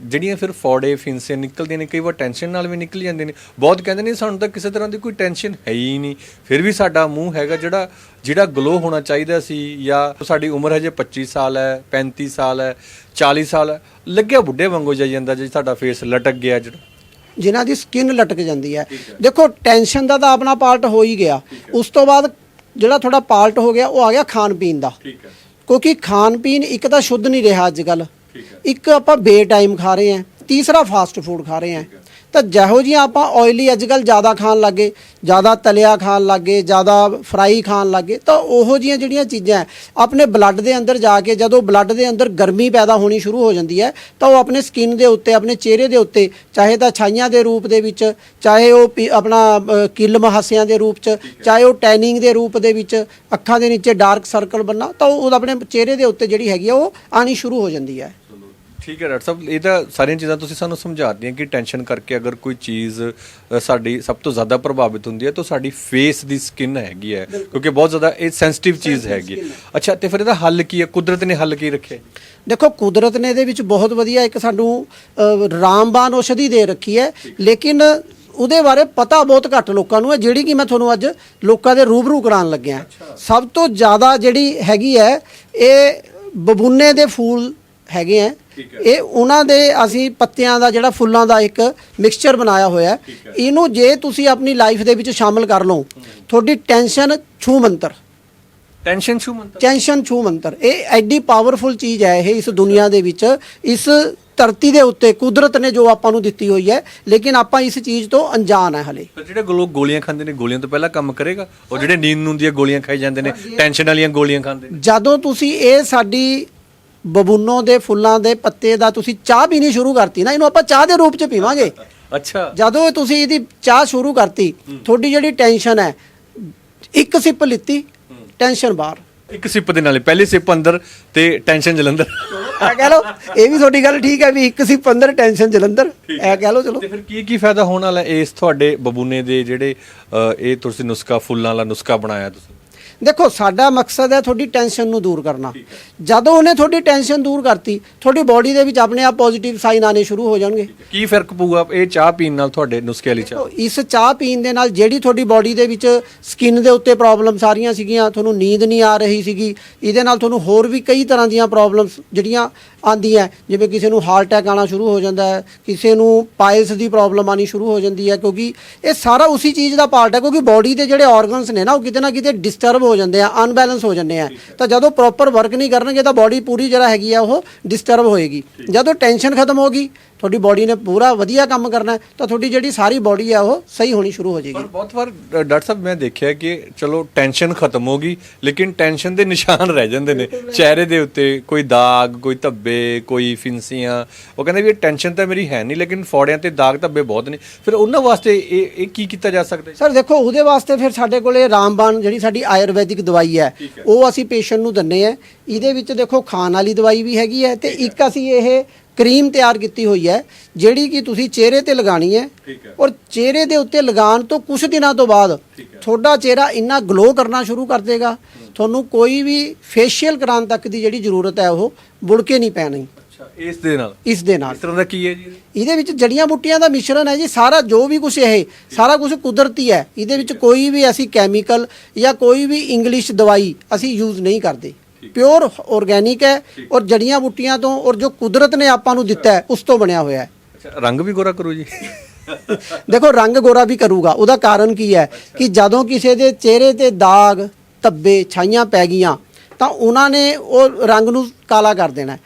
ਜਿਹੜੀਆਂ ਫਿਰ ਫੋੜੇ ਫਿੰਸੇ ਨਿਕਲਦੀਆਂ ਨੇ ਕਈ ਵਾਰ ਟੈਨਸ਼ਨ ਨਾਲ ਵੀ ਨਿਕਲ ਜਾਂਦੇ ਨੇ। ਬਹੁਤ ਕਹਿੰਦੇ ਨੇ ਸਾਨੂੰ ਤਾਂ ਕਿਸੇ ਤਰ੍ਹਾਂ ਦੀ ਕੋਈ ਟੈਨਸ਼ਨ ਹੈ ਹੀ ਨਹੀਂ। ਫਿਰ ਵੀ ਸਾਡਾ ਮੂੰਹ ਹੈਗਾ ਜਿਹੜਾ ਜਿਹੜਾ ਗਲੋ ਹੋਣਾ ਚਾਹੀਦਾ ਸੀ ਜਾਂ ਸਾਡੀ ਉਮਰ ਹਜੇ 25 ਸਾਲ ਹੈ 35 ਸਾਲ ਹੈ 40 ਸਾਲ ਹੈ ਲੱਗਿਆ ਬੁੱਢੇ ਵਾਂਗੂ ਜਾਈ ਜਾਂਦਾ ਜੇ ਸਾਡਾ ਫੇਸ ਲਟਕ ਗਿਆ ਜਿਹੜਾ ਜਿਨ੍ਹਾਂ ਦੀ ਸਕਿਨ ਲਟਕ ਜਾਂਦੀ ਹੈ। ਦੇਖੋ ਟੈਨਸ਼ਨ ਦਾ ਤਾਂ ਆਪਣਾ ਪਾਰਟ ਹੋ ਹੀ ਗਿਆ। ਉਸ ਤੋਂ ਬਾਅਦ ਜਿਹੜਾ ਤੁਹਾਡਾ ਪਾਰਟ ਹੋ ਗਿਆ ਉਹ ਆ ਗਿਆ ਖਾਣ ਪੀਣ ਦਾ। ਠੀਕ ਹੈ। ਕਿਉਂਕਿ ਖਾਣ ਪੀਣ ਇੱਕ ਤਾਂ ਸ਼ੁੱਧ ਨਹੀਂ ਰਿਹਾ ਅੱਜ ਕੱਲ ਠੀਕ ਹੈ ਇੱਕ ਆਪਾਂ ਬੇ ਟਾਈਮ ਖਾ ਰਹੇ ਹਾਂ ਤੀਸਰਾ ਫਾਸਟ ਫੂਡ ਖਾ ਰਹੇ ਹਾਂ। ਤਾਂ ਜਿਹੋ ਜਿਹੀਆਂ ਆਪਾਂ ਆਇਲੀ ਅੱਜ ਕੱਲ ਜ਼ਿਆਦਾ ਖਾਣ ਲੱਗੇ ਜ਼ਿਆਦਾ ਤਲਿਆ ਖਾਣ ਲੱਗੇ ਜ਼ਿਆਦਾ ਫਰਾਈ ਖਾਣ ਲੱਗੇ ਤਾਂ ਉਹੋ ਜਿਹੀਆਂ ਜਿਹੜੀਆਂ ਚੀਜ਼ਾਂ ਆਪਣੇ ਬਲੱਡ ਦੇ ਅੰਦਰ ਜਾ ਕੇ ਜਦੋਂ ਬਲੱਡ ਦੇ ਅੰਦਰ ਗਰਮੀ ਪੈਦਾ ਹੋਣੀ ਸ਼ੁਰੂ ਹੋ ਜਾਂਦੀ ਹੈ ਤਾਂ ਉਹ ਆਪਣੇ ਸਕਿਨ ਦੇ ਉੱਤੇ ਆਪਣੇ ਚਿਹਰੇ ਦੇ ਉੱਤੇ ਚਾਹੇ ਤਾਂ ਛਾਈਆਂ ਦੇ ਰੂਪ ਦੇ ਵਿੱਚ ਚਾਹੇ ਉਹ ਆਪਣਾ ਕਿੱਲ ਮਹਾਸਿਆਂ ਦੇ ਰੂਪ 'ਚ ਚਾਹੇ ਉਹ ਟੈਨਿੰਗ ਦੇ ਰੂਪ ਦੇ ਵਿੱਚ ਅੱਖਾਂ ਦੇ ਨੀਚੇ ਡਾਰਕ ਸਰਕਲ ਬੰਨਾ ਤਾਂ ਉਹ ਆਪਣੇ ਚਿਹਰੇ ਦੇ ਉੱਤੇ ਜਿਹੜੀ ਹੈਗੀ ਆ ਉਹ ਆਣੀ ਸ਼ੁਰੂ ਹੋ ਜਾਂਦੀ ਹੈ। ਠੀਕ ਹੈ ਡਾਕਟਰ ਸਾਹਿਬ ਇਹ ਤਾਂ ਸਾਰੀਆਂ ਚੀਜ਼ਾਂ ਤੁਸੀਂ ਸਾਨੂੰ ਸਮਝਾਤੀਆਂ ਕਿ ਟੈਨਸ਼ਨ ਕਰਕੇ ਅਗਰ ਕੋਈ ਚੀਜ਼ ਅ, ਸਾਡੀ ਸਭ ਤੋਂ ਜ਼ਿਆਦਾ ਪ੍ਰਭਾਵਿਤ ਹੁੰਦੀ ਹੈ ਤਾਂ ਸਾਡੀ ਫੇਸ ਦੀ ਸਕਿਨ ਹੈਗੀ ਹੈ ਕਿਉਂਕਿ ਬਹੁਤ ਜ਼ਿਆਦਾ ਇਹ ਸੈਂਸਿਟਿਵ ਚੀਜ਼ ਹੈਗੀ ਹੈ। ਅੱਛਾ ਤੇ ਫਿਰ ਇਹਦਾ ਹੱਲ ਕੀ ਹੈ? ਕੁਦਰਤ ਨੇ ਹੱਲ ਕੀ ਰੱਖਿਆ? ਦੇਖੋ ਕੁਦਰਤ ਨੇ ਇਹਦੇ ਵਿੱਚ ਬਹੁਤ ਵਧੀਆ ਇੱਕ ਸਾਨੂੰ ਅ, ਰਾਮਬਾਨ ਔਸ਼ਧੀ ਦੇ ਰੱਖੀ ਹੈ ਲੇਕਿਨ ਉਹਦੇ ਬਾਰੇ ਪਤਾ ਬਹੁਤ ਘੱਟ ਲੋਕਾਂ ਨੂੰ ਹੈ ਜਿਹੜੀ ਕਿ ਮੈਂ ਤੁਹਾਨੂੰ ਅੱਜ ਲੋਕਾਂ ਦੇ ਰੂਬਰੂ ਕਰਾਉਣ ਲੱਗਿਆ। ਸਭ ਤੋਂ ਜ਼ਿਆਦਾ ਜਿਹੜੀ ਹੈਗੀ ਹੈ ਇਹ ਬਬੂਨੇ ਦੇ ਫੂਲ ਹੈਗੇ ਆ ਇਹ ਉਹਨਾਂ ਦੇ ਅਸੀਂ ਪੱਤਿਆਂ ਦਾ ਜਿਹੜਾ ਫੁੱਲਾਂ ਦਾ ਇੱਕ ਮਿਕਸਚਰ ਬਣਾਇਆ ਹੋਇਆ ਹੈ। ਇਹਨੂੰ ਜੇ ਤੁਸੀਂ ਆਪਣੀ ਲਾਈਫ ਦੇ ਵਿੱਚ ਸ਼ਾਮਲ ਕਰ ਲਓ ਤੁਹਾਡੀ ਟੈਨਸ਼ਨ ਛੂ ਮੰਤਰ ਟੈਨਸ਼ਨ ਛੂ ਮੰਤਰ ਟੈਂਸ਼ਨ ਛੂ ਮੰਤਰ ਇਹ ਐਡੀ ਪਾਵਰਫੁਲ ਚੀਜ਼ ਹੈ ਇਹ ਇਸ ਦੁਨੀਆ ਦੇ ਵਿੱਚ। ਇਸ ਧਰਤੀ ਦੇ ਉੱਤੇ ਕੁਦਰਤ ਨੇ ਜੋ ਆਪਾਂ ਨੂੰ ਦਿੱਤੀ ਹੋਈ ਹੈ ਲੇਕਿਨ ਆਪਾਂ ਇਸ ਚੀਜ਼ ਤੋਂ ਅਣਜਾਣ ਹੈ ਹਲੇ। ਪਰ ਜਿਹੜੇ ਲੋਕ ਗੋਲੀਆਂ ਖਾਂਦੇ ਨੇ ਗੋਲੀਆਂ ਤੋਂ ਪਹਿਲਾਂ ਕੰਮ ਕਰੇਗਾ? ਉਹ ਜਿਹੜੇ ਨੀਂਦ ਨੂੰ ਦੀਆਂ ਗੋਲੀਆਂ ਖਾਈ ਜਾਂਦੇ ਨੇ ਟੈਨਸ਼ਨ ਵਾਲੀਆਂ ਗੋਲੀਆਂ ਖਾਂਦੇ ਨੇ? ਜਦੋਂ ਤੁਸੀਂ ਇਹ ਸਾਡੀ ਬਬੂਨੋ ਦੇ ਫੁੱਲਾਂ ਦੇ ਪੱਤੇ ਦਾ ਤੁਸੀਂ ਚਾਹ ਪੀਣੀ ਸ਼ੁਰੂ ਕਰਤੀ ਨਾ ਇਹਨੂੰ ਆਪਾਂ ਚਾਹ ਦੇ ਰੂਪ ਚ ਪੀਵਾਂਗੇ। ਅੱਛਾ। ਜਦੋਂ ਤੁਸੀਂ ਇਹਦੀ ਚਾਹ ਸ਼ੁਰੂ ਕਰਤੀ ਤੁਹਾਡੀ ਜਿਹੜੀ ਟੈਨਸ਼ਨ ਹੈ ਇੱਕ ਸਿਪ ਲਿੱਤੀ ਟੈਨਸ਼ਨ ਬਾਹਰ। ਇੱਕ ਸਿਪ ਦੇ ਨਾਲੇ ਪਹਿਲੀ ਸਿਪ ਅੰਦਰ ਤੇ ਟੈਨਸ਼ਨ ਜਲੰਧਰ। ਐ ਕਹਿ ਲਓ ਇਹ ਵੀ ਤੁਹਾਡੀ ਗੱਲ ਠੀਕ ਹੈ ਵੀ ਇੱਕ ਸਿਪ ਅੰਦਰ ਟੈਨਸ਼ਨ ਜਲੰਧਰ। ਐ ਕਹਿ ਲਓ ਚਲੋ। ਤੇ ਫਿਰ ਕੀ ਕੀ ਫਾਇਦਾ ਹੋਣ ਵਾਲਾ ਇਸ ਤੁਹਾਡੇ ਬਬੂਨੇ ਦੇ ਜਿਹੜੇ ਇਹ ਤੁਸੀਂ ਨੁਸਖਾ ਫੁੱਲਾਂ ਵਾਲਾ ਨੁਸਖਾ ਬਣਾਇਆ ਤੁਸੀਂ? ਦੇਖੋ ਸਾਡਾ ਮਕਸਦ ਹੈ ਤੁਹਾਡੀ ਟੈਨਸ਼ਨ ਨੂੰ ਦੂਰ ਕਰਨਾ। ਜਦੋਂ ਉਹਨੇ ਤੁਹਾਡੀ ਟੈਨਸ਼ਨ ਦੂਰ ਕਰਤੀ ਤੁਹਾਡੀ ਬਾਡੀ ਦੇ ਵਿੱਚ ਆਪਣੇ ਆਪ ਪੋਜ਼ਿਟਿਵ ਸਾਈਨ ਆਣੇ ਸ਼ੁਰੂ ਹੋ ਜਾਣਗੇ। ਕੀ ਫ਼ਰਕ ਪਊਗਾ ਇਹ ਚਾਹ ਪੀਣ ਨਾਲ ਤੁਹਾਡੇ ਨੁਸਖੇ ਵਾਲੀ ਚਾਹ? ਇਸ ਚਾਹ ਪੀਣ ਦੇ ਨਾਲ ਜਿਹੜੀ ਤੁਹਾਡੀ ਬਾਡੀ ਦੇ ਵਿੱਚ ਸਕਿਨ ਦੇ ਉੱਤੇ ਪ੍ਰੋਬਲਮ ਸਾਰੀਆਂ ਸੀਗੀਆਂ ਤੁਹਾਨੂੰ ਨੀਂਦ ਨਹੀਂ ਆ ਰਹੀ ਸੀਗੀ ਇਹਦੇ ਨਾਲ ਤੁਹਾਨੂੰ ਹੋਰ ਵੀ ਕਈ ਤਰ੍ਹਾਂ ਦੀਆਂ ਪ੍ਰੋਬਲਮਸ ਜਿਹੜੀਆਂ ਆਉਂਦੀਆਂ ਜਿਵੇਂ ਕਿਸੇ ਨੂੰ ਹਾਰਟ ਅਟੈਕ ਆਉਣਾ ਸ਼ੁਰੂ ਹੋ ਜਾਂਦਾ ਹੈ ਕਿਸੇ ਨੂੰ ਪਾਇਲਸ ਦੀ ਪ੍ਰੋਬਲਮ ਆਣੀ ਸ਼ੁਰੂ ਹੋ ਜਾਂਦੀ ਹੈ ਕਿਉਂਕਿ ਇਹ ਸਾਰਾ ਉਸੇ ਚੀਜ਼ ਦਾ ਪਾਰਟ ਹੈ ਕਿਉਂਕਿ ਬਾਡੀ ਦੇ ਜਿਹੜੇ ਆਰਗਨਸ ਨੇ ਨਾ ਉਹ ਕਿਤੇ ਨਾ ਕਿਤੇ ਡਿਸਟਰਬ ਹੋ ਜਾਂਦੇ ਆ ਅਨਬੈਲੈਂਸ ਹੋ ਜਾਂਦੇ ਆ। ਤਾਂ ਜਦੋਂ ਪ੍ਰੋਪਰ ਵਰਕ ਨਹੀਂ ਕਰਨਗੇ ਤਾਂ ਬਾਡੀ ਪੂਰੀ ਜਿਹੜਾ ਹੈਗੀ ਆ ਉਹ ਡਿਸਟਰਬ ਹੋਏਗੀ। ਜਦੋਂ ਟੈਨਸ਼ਨ ਖਤਮ ਹੋਗੀ ਤੁਹਾਡੀ ਬਾਡੀ ਨੇ ਪੂਰਾ ਵਧੀਆ ਕੰਮ ਕਰਨਾ ਹੈ, ਤਾਂ ਤੁਹਾਡੀ ਜਿਹੜੀ ਸਾਰੀ ਬਾਡੀ ਆ ਉਹ ਸਹੀ ਹੋਣੀ ਸ਼ੁਰੂ ਹੋ ਜਾਏਗੀ। ਪਰ ਬਹੁਤ ਵਾਰ ਅ, ਡਾਕਟਰ ਸਾਹਿਬ ਮੈਂ ਦੇਖਿਆ ਕਿ ਚਲੋ ਟੈਨਸ਼ਨ ਖਤਮ ਹੋ ਗਈ ਲੇਕਿਨ ਟੈਨਸ਼ਨ ਦੇ ਨਿਸ਼ਾਨ ਰਹਿ ਜਾਂਦੇ ਨੇ। ਚਿਹਰੇ ਦੇ ਉੱਤੇ ਕੋਈ ਦਾਗ ਕੋਈ ਧੱਬੇ ਕੋਈ ਫਿੰਸੀਆਂ ਉਹ ਕਹਿੰਦੇ ਵੀ ਇਹ ਟੈਨਸ਼ਨ ਤਾਂ ਮੇਰੀ ਹੈ ਨਹੀਂ ਲੇਕਿਨ ਫੋੜਿਆਂ ਤੇ ਦਾਗ ਧੱਬੇ ਬਹੁਤ ਨੇ। ਫਿਰ ਉਹਨਾਂ ਵਾਸਤੇ ਇਹ ਇਹ ਕੀ ਕੀਤਾ ਜਾ ਸਕਦਾ ਹੈ? ਸਰ ਦੇਖੋ ਉਹਦੇ ਵਾਸਤੇ ਫਿਰ ਸਾਡੇ ਕੋਲੇ ਰਾਮਬਾਣ ਜਿਹੜੀ ਸਾਡੀ ਆਯੁਰਵੈਦਿਕ ਦਵਾਈ ਹੈ ਉਹ ਅਸੀਂ ਪੇਸ਼ੈਂਟ ਨੂੰ ਦਿੰਨੇ ਆ। ਇਹਦੇ ਵਿੱਚ ਦੇਖੋ ਖਾਣ ਵਾਲੀ ਦਵਾਈ ਵੀ ਹੈਗੀ ਹੈ ਤੇ ਇੱਕ ਅਸੀਂ ਇਹ ਕਰੀਮ ਤਿਆਰ ਕੀਤੀ ਹੋਈ ਹੈ ਜਿਹੜੀ ਕਿ ਤੁਸੀਂ ਚਿਹਰੇ ਤੇ ਲਗਾਣੀ ਹੈ। ਔਰ ਚਿਹਰੇ ਦੇ ਉੱਤੇ ਲਗਾਉਣ ਤੋਂ ਕੁਝ ਦਿਨਾਂ ਤੋਂ ਬਾਅਦ ਤੁਹਾਡਾ ਚਿਹਰਾ ਇੰਨਾ ਗਲੋ ਕਰਨਾ ਸ਼ੁਰੂ ਕਰ ਦੇਗਾ। ਤੁਹਾਨੂੰ ਕੋਈ ਵੀ ਫੇਸ਼ੀਅਲ ਕਰਾਉਣ ਤੱਕ ਦੀ ਜਿਹੜੀ ਜ਼ਰੂਰਤ ਹੈ ਉਹ ਬੁੜ ਕੇ ਨਹੀਂ ਪੈਣੀ। ਇਸ ਦੇ ਨਾਲ? ਇਸ ਦੇ ਨਾਲ। ਇਸ ਤਰ੍ਹਾਂ ਦਾ ਕੀ ਹੈ ਜੀ? ਇਹਦੇ ਵਿੱਚ ਜੜੀਆਂ ਬੂਟੀਆਂ ਦਾ ਮਿਸ਼ਰਣ ਹੈ ਜੀ ਸਾਰਾ ਜੋ ਵੀ ਕੁਝ ਇਹ ਸਾਰਾ ਕੁਝ ਕੁਦਰਤੀ ਹੈ। ਇਹਦੇ ਵਿੱਚ ਕੋਈ ਵੀ ਅਸੀਂ ਕੈਮੀਕਲ ਜਾਂ ਕੋਈ ਵੀ ਇੰਗਲਿਸ਼ ਦਵਾਈ ਅਸੀਂ ਯੂਜ਼ ਨਹੀਂ ਕਰਦੇ। ਪਿਓਰ ਆਰਗੈਨਿਕ ਹੈ ਔਰ ਜੜੀਆਂ ਬੂਟੀਆਂ ਤੋਂ ਔਰ ਜੋ ਕੁਦਰਤ ਨੇ ਆਪਾਂ ਨੂੰ ਦਿੱਤਾ ਹੈ ਉਸ ਤੋਂ ਬਣਿਆ ਹੋਇਆ ਹੈ। ਰੰਗ ਵੀ ਗੋਰਾ ਕਰੂ ਜੀ। <laughs> ਦੇਖੋ ਰੰਗ ਗੋਰਾ ਵੀ ਕਰੂਗਾ ਉਹਦਾ ਕਾਰਨ ਕੀ ਹੈ ਕਿ ਜਦੋਂ ਕਿਸੇ ਦੇ ਚਿਹਰੇ ਤੇ ਦਾਗ ਧੱਬੇ ਛਾਈਆਂ ਪੈ ਗਈਆਂ ਤਾਂ ਉਹਨਾਂ ਨੇ ਉਹ ਰੰਗ ਨੂੰ ਕਾਲਾ ਕਰ ਦੇਣਾ।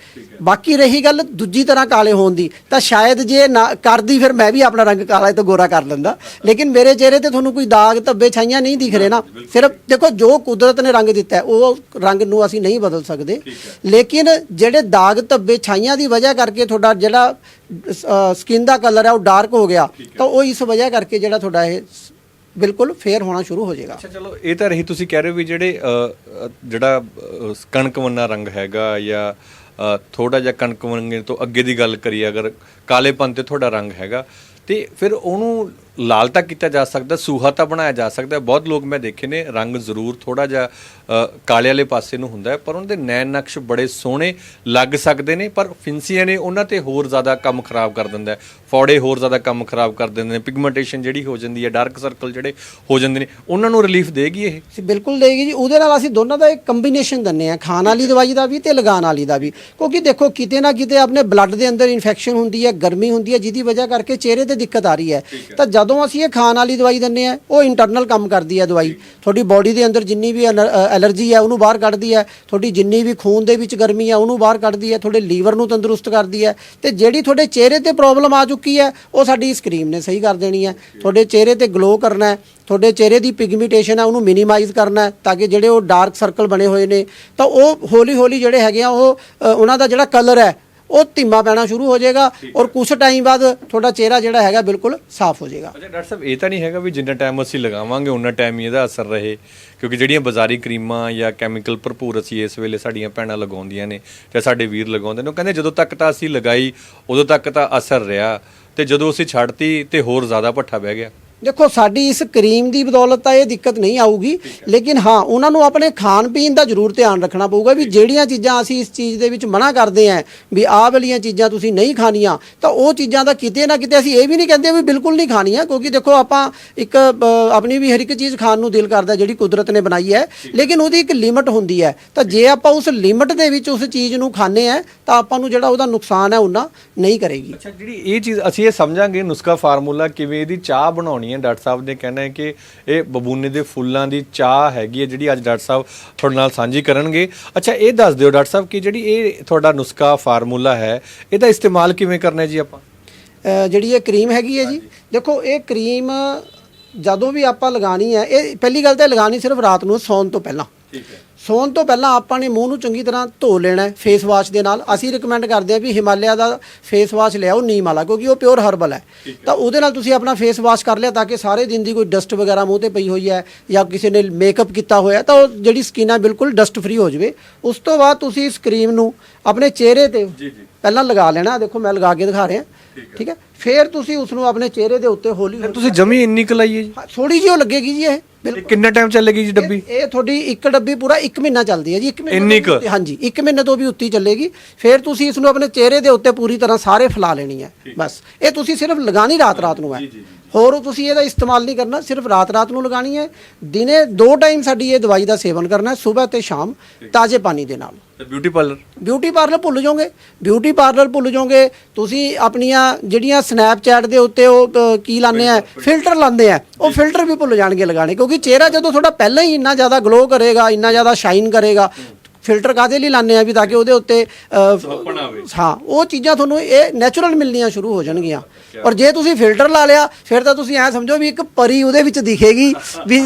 ਬਾਕੀ ਰਹੀ ਗੱਲ ਦੂਜੀ ਤਰ੍ਹਾਂ ਕਾਲੇ ਹੋਣ ਦੀ ਤਾਂ ਸ਼ਾਇਦ ਜੇ ਨਾ ਕਰਦੀ ਫਿਰ ਮੈਂ ਵੀ ਆਪਣਾ ਰੰਗ ਕਾਲਾ ਤੇ ਗੋਰਾ ਕਰ ਲੈਂਦਾ। ਲੇਕਿਨ ਮੇਰੇ ਚਿਹਰੇ ਤੇ ਤੁਹਾਨੂੰ ਕੋਈ ਦਾਗ ਧੱਬੇ ਛਾਈਆਂ ਨਹੀਂ ਦਿਖ ਰਹੇ ਨਾ। ਸਿਰਫ ਦੇਖੋ ਜੋ ਕੁਦਰਤ ਨੇ ਰੰਗ ਦਿੱਤਾ ਉਹ ਰੰਗ ਨੂੰ ਅਸੀਂ ਨਹੀਂ ਬਦਲ ਸਕਦੇ। ਲੇਕਿਨ ਜਿਹੜੇ ਦਾਗ ਧੱਬੇ ਛਾਈਆਂ ਦੀ ਵਜ੍ਹਾ ਕਰਕੇ ਤੁਹਾਡਾ ਜਿਹੜਾ ਸਕਿਨ ਦਾ ਕਲਰ ਹੈ ਉਹ ਡਾਰਕ ਹੋ ਗਿਆ ਤਾਂ ਉਹ ਇਸ ਵਜ੍ਹਾ ਕਰਕੇ ਜਿਹੜਾ ਤੁਹਾਡਾ ਇਹ ਬਿਲਕੁਲ ਫੇਰ ਹੋਣਾ ਸ਼ੁਰੂ ਹੋ ਜਾਏਗਾ। ਅੱਛਾ ਚਲੋ ਇਹ ਤਾਂ ਰਹੀ ਤੁਸੀਂ ਕਹਿ ਰਹੇ ਹੋ ਵੀ ਜਿਹੜੇ ਅ, ਅ, ਜਿਹੜਾ ਅ, ਕਣਕ ਵੰਨਾ ਰੰਗ ਹੈਗਾ ਜਾਂ ਥੋੜਾ ਜਿਹਾ ਕਣਕ ਵੰਨੇ ਤੋਂ ਅੱਗੇ ਦੀ ਗੱਲ ਕਰੀਏ ਅਗਰ ਕਾਲੇਪਨ ਤੇ ਤੁਹਾਡਾ ਰੰਗ ਹੈਗਾ ਤੇ ਫਿਰ ਉਹਨੂੰ ਲਾਲ ਤਾਂ ਕੀਤਾ ਜਾ ਸਕਦਾ ਸੂਹਾ ਤਾਂ ਬਣਾਇਆ ਜਾ ਸਕਦਾ ਬਹੁਤ ਲੋਕ ਮੈਂ ਦੇਖੇ ਨੇ ਰੰਗ ਜ਼ਰੂਰ ਥੋੜਾ ਜਿਹਾ ਕਾਲੇ ਵਾਲੇ ਪਾਸੇ ਨੂੰ ਹੁੰਦਾ ਪਰ ਉਹਨਾਂ ਦੇ ਨੈਣ ਨਕਸ਼ ਬੜੇ ਸੋਹਣੇ ਲੱਗ ਸਕਦੇ ਨੇ ਪਰ ਫਿੰਸੀਆਂ ਨੇ ਉਹਨਾਂ ਤੇ ਹੋਰ ਜ਼ਿਆਦਾ ਕੰਮ ਖਰਾਬ ਕਰ ਦਿੰਦਾ ਫੋੜੇ ਹੋਰ ਜ਼ਿਆਦਾ ਕੰਮ ਖਰਾਬ ਕਰ ਦਿੰਦੇ ਨੇ ਪਿਗਮੈਂਟੇਸ਼ਨ ਜਿਹੜੀ ਹੋ ਜਾਂਦੀ ਹੈ ਡਾਰਕ ਸਰਕਲ ਜਿਹੜੇ ਹੋ ਜਾਂਦੇ ਨੇ ਉਹਨਾਂ ਨੂੰ ਰਿਲੀਫ ਦੇਗੀ ਇਹ? ਬਿਲਕੁਲ ਦੇਗੀ ਜੀ। ਉਹਦੇ ਨਾਲ ਅਸੀਂ ਦੋਨਾਂ ਦਾ ਇੱਕ ਕੰਬੀਨੇਸ਼ਨ ਦਿੰਨੇ ਆ ਖਾਣ ਵਾਲੀ ਦਵਾਈ ਦਾ ਵੀ ਤੇ ਲਗਾਉਣ ਵਾਲੀ ਦਾ ਵੀ। ਕਿਉਂਕਿ ਦੇਖੋ ਕਿਤੇ ਨਾ ਕਿਤੇ ਆਪਣੇ ਬਲੱਡ ਦੇ ਅੰਦਰ ਇਨਫੈਕਸ਼ਨ ਹੁੰਦੀ ਹੈ ਗਰਮੀ ਹੁੰਦੀ ਹੈ ਜਿਹਦੀ ਵਜ੍ਹਾ ਕਰਕੇ ਚਿਹਰੇ ਤੇ ਦਿੱਕਤ ਆ ਰਹੀ ਹੈ। ਤਾਂ ਜਦੋਂ ਅਸੀਂ ਇਹ ਖਾਣ ਵਾਲੀ ਦਵਾਈ ਦਿੰਨੇ ਆ ਉਹ ਇੰਟਰਨਲ ਕੰਮ ਕਰਦੀ ਹੈ ਦਵਾਈ। ਤੁਹਾਡੀ ਬਾਡੀ ਦੇ ਅੰਦਰ ਜਿੰਨੀ ਵੀ ਐਲਰਜੀ ਹੈ, ਉਹਨੂੰ ਬਾਹਰ ਕੱਢਦੀ ਹੈ। ਤੁਹਾਡੀ ਜਿੰਨੀ ਵੀ ਖੂਨ ਦੇ ਵਿੱਚ ਗਰਮੀ ਹੈ, ਉਹਨੂੰ ਬਾਹਰ ਕੱਢਦੀ ਹੈ। ਤੁਹਾਡੇ ਲੀਵਰ ਨੂੰ ਤੰਦਰੁਸਤ ਕਰਦੀ ਹੈ। ਤੇ ਜਿਹੜੀ ਤੁਹਾਡੇ ਚਿਹਰੇ ਤੇ ਪ੍ਰੋਬਲਮ ਆ ਚੁੱਕੀ ਹੈ, ਉਹ ਸਾਡੀ ਸਕਰੀਮ ਨੇ ਸਹੀ ਕਰ ਦੇਣੀ ਹੈ। ਤੁਹਾਡੇ ਚਿਹਰੇ ਤੇ ਗਲੋ ਕਰਨਾ ਹੈ, ਤੁਹਾਡੇ ਚਿਹਰੇ ਦੀ ਪਿਗਮੈਂਟੇਸ਼ਨ ਹੈ, ਉਹਨੂੰ ਮਿਨੀਮਾਈਜ਼ ਕਰਨਾ ਹੈ, ਤਾਂ ਕਿ ਜਿਹੜੇ ਉਹ ਡਾਰਕ ਸਰਕਲ ਬਣੇ ਹੋਏ ਨੇ, ਤਾਂ ਉਹ ਹੌਲੀ ਹੌਲੀ ਜਿਹੜੇ ਹੈਗੇ ਆ, ਉਹ ਉਹਨਾਂ ਦਾ ਜਿਹੜਾ ਕਲਰ ਹੈ ਉਹ ਧੀਮਾ ਪੈਣਾ ਸ਼ੁਰੂ ਹੋ ਜਾਏਗਾ ਔਰ ਕੁਝ ਟਾਈਮ ਬਾਅਦ ਤੁਹਾਡਾ ਚਿਹਰਾ ਜਿਹੜਾ ਹੈਗਾ ਬਿਲਕੁਲ ਸਾਫ਼ ਹੋ ਜਾਏਗਾ। ਅੱਛਾ ਡਾਕਟਰ ਸਾਹਿਬ ਇਹ ਤਾਂ ਨਹੀਂ ਹੈਗਾ ਵੀ ਜਿੰਨਾ ਟਾਈਮ ਅਸੀਂ ਲਗਾਵਾਂਗੇ ਉਨਾ ਟਾਈਮ ਹੀ ਇਹਦਾ ਅਸਰ ਰਹੇ। ਕਿਉਂਕਿ ਜਿਹੜੀਆਂ ਬਾਜ਼ਾਰੀ ਕਰੀਮਾਂ ਜਾਂ ਕੈਮੀਕਲ ਭਰਪੂਰ ਅਸੀਂ ਇਸ ਵੇਲੇ ਸਾਡੀਆਂ ਭੈਣਾਂ ਲਗਾਉਂਦੀਆਂ ਨੇ ਜਾਂ ਸਾਡੇ ਵੀਰ ਲਗਾਉਂਦੇ ਨੇ ਉਹ ਕਹਿੰਦੇ ਜਦੋਂ ਤੱਕ ਤਾਂ ਅਸੀਂ ਲਗਾਈ ਉਦੋਂ ਤੱਕ ਤਾਂ ਅਸਰ ਰਿਹਾ। ਤੇ ਜਦੋਂ ਅਸੀਂ ਛੱਡਤੀ ਤੇ ਹੋਰ ਜ਼ਿਆਦਾ ਭੱਠਾ ਬਹਿ ਗਿਆ। ਦੇਖੋ ਸਾਡੀ ਇਸ ਕਰੀਮ ਦੀ ਬਦੌਲਤ ਤਾਂ ਇਹ ਦਿੱਕਤ ਨਹੀਂ ਆਊਗੀ ਲੇਕਿਨ ਹਾਂ ਉਹਨਾਂ ਨੂੰ ਆਪਣੇ ਖਾਣ ਪੀਣ ਦਾ ਜ਼ਰੂਰ ਧਿਆਨ ਰੱਖਣਾ ਪਊਗਾ ਵੀ ਜਿਹੜੀਆਂ ਚੀਜ਼ਾਂ ਅਸੀਂ ਇਸ ਚੀਜ਼ ਦੇ ਵਿੱਚ ਮਨਾ ਕਰਦੇ ਆਂ ਵੀ ਆਹ ਵਾਲੀਆਂ ਚੀਜ਼ਾਂ ਤੁਸੀਂ ਨਹੀਂ ਖਾਣੀਆਂ ਤਾਂ ਉਹ ਚੀਜ਼ਾਂ ਦਾ ਕਿਤੇ ਨਾ ਕਿਤੇ ਅਸੀਂ ਇਹ ਵੀ ਨਹੀਂ ਕਹਿੰਦੇ ਵੀ ਬਿਲਕੁਲ ਨਹੀਂ ਖਾਣੀਆਂ ਕਿਉਂਕਿ ਦੇਖੋ ਆਪਾਂ ਇੱਕ ਆਪਣੀ ਵੀ ਹਰ ਇੱਕ ਚੀਜ਼ ਖਾਣ ਨੂੰ ਦਿਲ ਕਰਦਾ ਜਿਹੜੀ ਕੁਦਰਤ ਨੇ ਬਣਾਈ ਹੈ ਲੇਕਿਨ ਉਹਦੀ ਇੱਕ ਲਿਮਟ ਹੁੰਦੀ ਹੈ। ਤਾਂ ਜੇ ਆਪਾਂ ਉਸ ਲਿਮਟ ਦੇ ਵਿੱਚ ਉਸ ਚੀਜ਼ ਨੂੰ ਖਾਂਦੇ ਆ ਤਾਂ ਆਪਾਂ ਨੂੰ ਜਿਹੜਾ ਉਹਦਾ ਨੁਕਸਾਨ ਹੈ ਉਹਨਾਂ ਨਹੀਂ ਕਰੇਗੀ। ਅੱਛਾ ਜਿਹੜੀ ਇਹ ਚੀਜ਼ ਅਸੀਂ ਇਹ ਸਮਝਾਂਗੇ ਨੁਸਖਾ ਫਾਰਮੂਲਾ ਕਿਵੇਂ ਇਹਦੀ ਚਾਹ ਬਣਾਉਣੀ ਹੈ। ਡਾਕਟਰ ਸਾਹਿਬ ਨੇ ਕਹਿਣਾ ਹੈ ਕਿ ਇਹ ਬਬੂਨੇ ਦੇ ਫੁੱਲਾਂ ਦੀ ਚਾਹ ਹੈਗੀ ਹੈ ਜਿਹੜੀ ਅੱਜ ਡਾਕਟਰ ਸਾਹਿਬ ਤੁਹਾਡੇ ਨਾਲ ਸਾਂਝੀ ਕਰਨਗੇ। ਅੱਛਾ ਇਹ ਦੱਸ ਦਿਓ ਡਾਕਟਰ ਸਾਹਿਬ ਕਿ ਜਿਹੜੀ ਇਹ ਤੁਹਾਡਾ ਨੁਸਖਾ ਫਾਰਮੂਲਾ ਹੈ ਇਹਦਾ ਇਸਤੇਮਾਲ ਕਿਵੇਂ ਕਰਨਾ ਹੈ ਜੀ ਆਪਾਂ? ਜਿਹੜੀ ਇਹ ਕਰੀਮ ਹੈਗੀ ਹੈ ਜੀ ਦੇਖੋ ਇਹ ਕਰੀਮ ਜਦੋਂ ਵੀ ਆਪਾਂ ਲਗਾਣੀ ਹੈ ਇਹ ਪਹਿਲੀ ਗੱਲ ਤਾਂ ਲਗਾਣੀ ਸਿਰਫ ਰਾਤ ਨੂੰ ਸੌਣ ਤੋਂ ਪਹਿਲਾਂ। ਠੀਕ ਹੈ। ਸੌਣ ਤੋਂ ਪਹਿਲਾਂ ਆਪਾਂ ਨੇ ਮੂੰਹ ਨੂੰ ਚੰਗੀ ਤਰ੍ਹਾਂ ਧੋ ਲੈਣਾ ਹੈ ਫੇਸ ਵਾਸ਼ ਦੇ ਨਾਲ। ਅਸੀਂ ਰეკਮੈਂਡ ਕਰਦੇ ਹਾਂ ਵੀ ਹਿਮਾਲਿਆ ਦਾ ਫੇਸ ਵਾਸ਼ ਲਿਆਓ ਨੀਮ ਵਾਲਾ ਕਿਉਂਕਿ ਉਹ ਪਿਓਰ ਹਰਬਲ ਹੈ। ਤਾਂ ਉਹਦੇ ਨਾਲ ਤੁਸੀਂ ਆਪਣਾ ਫੇਸ ਵਾਸ਼ ਕਰ ਲਿਆ ਤਾਂ ਕਿ ਸਾਰੇ ਦਿਨ ਦੀ ਕੋਈ ਡਸਟ ਵਗੈਰਾ ਮੂੰਹ ਤੇ ਪਈ ਹੋਈ ਹੈ ਜਾਂ ਕਿਸੇ ਨੇ ਮੇਕਅਪ ਕੀਤਾ ਹੋਇਆ ਤਾਂ ਉਹ ਜਿਹੜੀ ਸਕਿਨ ਹੈ ਬਿਲਕੁਲ ਡਸਟ ਫ੍ਰੀ ਹੋ ਜਾਵੇ। ਉਸ ਤੋਂ ਬਾਅਦ ਤੁਸੀਂ ਇਸ ਕਰੀਮ ਨੂੰ ਆਪਣੇ ਚਿਹਰੇ ਤੇ ਪਹਿਲਾਂ ਲਗਾ ਲੈਣਾ। ਦੇਖੋ ਮੈਂ ਲਗਾ ਕੇ ਦਿਖਾ ਰਿਹਾ। ਠੀਕ ਹੈ। ਫਿਰ ਤੁਸੀਂ ਉਸ ਨੂੰ ਆਪਣੇ ਚਿਹਰੇ ਦੇ ਉੱਤੇ ਹੌਲੀ ਹੌਲੀ ਤੁਸੀਂ ਜਮੀ ਇੰਨੀ ਕੁ ਲਾਈ ਹੈ ਜੀ ਥੋੜੀ ਜਿਹੀ ਉਹ ਲੱਗੇਗੀ ਜੀ ਇਹ। ਬਿਲਕੁਲ ਕਿੰਨਾ ਟਾਈਮ ਚੱਲੇਗੀ ਜੀ ਡੱਬੀ? ਇਹ ਇਹ ਤੁਹਾਡੀ ਇੱਕ ਡੱਬੀ ਪੂਰਾ 1 ਮਹੀਨਾ ਚੱਲਦੀ ਹੈ ਜੀ 1 ਮਹੀਨੇ ਇੰਨੀ ਕੁ? ਹਾਂਜੀ 1 ਮਹੀਨੇ ਤੋਂ ਵੀ ਉੱਤੀ ਚੱਲੇਗੀ। ਫਿਰ ਤੁਸੀਂ ਇਸ ਨੂੰ ਆਪਣੇ ਚਿਹਰੇ ਦੇ ਉੱਤੇ ਪੂਰੀ ਤਰ੍ਹਾਂ ਸਾਰੇ ਫੈਲਾ ਲੈਣੀ ਹੈ। ਬਸ। ਇਹ ਤੁਸੀਂ ਸਿਰਫ ਲਗਾਣੀ ਰਾਤ ਰਾਤ ਨੂੰ ਹੈ। ਹੋਰ ਤੁਸੀਂ ਇਹਦਾ ਇਸਤੇਮਾਲ ਨਹੀਂ ਕਰਨਾ ਸਿਰਫ ਰਾਤ ਰਾਤ ਨੂੰ ਲਗਾਣੀ ਹੈ। ਦਿਨੇ ਦੋ ਟਾਈਮ ਸਾਡੀ ਇਹ ਦਵਾਈ ਦਾ ਸੇਵਨ ਕਰਨਾ ਹੈ ਸਵੇਰ ਤੇ ਸ਼ਾਮ ਤਾਜ਼ੇ ਪਾਣੀ ਦੇ ਨਾਲ। ਤੇ ਬਿਊਟੀ ਪਾਰਲਰ ਬਿਊਟੀ ਪਾਰਲਰ ਭੁੱਲ ਜਾਓਗੇ। ਬਿਊਟੀ ਪਾਰਲਰ ਭੁੱਲ ਜਾਓਗੇ। ਤੁਸੀਂ ਆਪਣੀਆਂ ਜਿਹੜੀਆਂ ਸਨੈਪਚੈਟ ਦੇ ਉੱਤੇ ਉਹ ਅ, ਕੀ ਲਾਉਂਦੇ ਆ? ਫਿਲਟਰ ਲਾਉਂਦੇ ਆ। ਉਹ ਫਿਲਟਰ ਵੀ ਭੁੱਲ ਜਾਣਗੇ ਲਗਾਣੇ ਕਿਉਂਕਿ ਚਿਹਰਾ ਜਦੋਂ ਤੁਹਾਡਾ ਪਹਿਲਾਂ ਹੀ ਇੰਨਾ ਜ਼ਿਆਦਾ ਗਲੋ ਕਰੇਗਾ ਇੰਨਾ ਜ਼ਿਆਦਾ ਸ਼ਾਈਨ ਕਰੇਗਾ ਫਿਲਟਰ ਕਾਦੇ ਲਈ ਲਾਉਂਦੇ ਆ ਵੀ ਤਾਂ ਕਿ ਉਹਦੇ ਉੱਤੇ ਹਾਂ ਉਹ ਚੀਜ਼ਾਂ ਤੁਹਾਨੂੰ ਇਹ ਨੈਚੁਰਲ ਮਿਲਣੀਆਂ ਸ਼ੁਰੂ ਹੋ ਜਾਣਗੀਆਂ। ਔਰ ਜੇ ਤੁਸੀਂ ਫਿਲਟਰ ਲਾ ਲਿਆ ਫਿਰ ਤਾਂ ਤੁਸੀਂ ਐ ਸਮਝੋ ਵੀ ਇੱਕ ਪਰੀ ਉਹਦੇ ਵਿੱਚ ਦਿਖੇਗੀ ਵੀ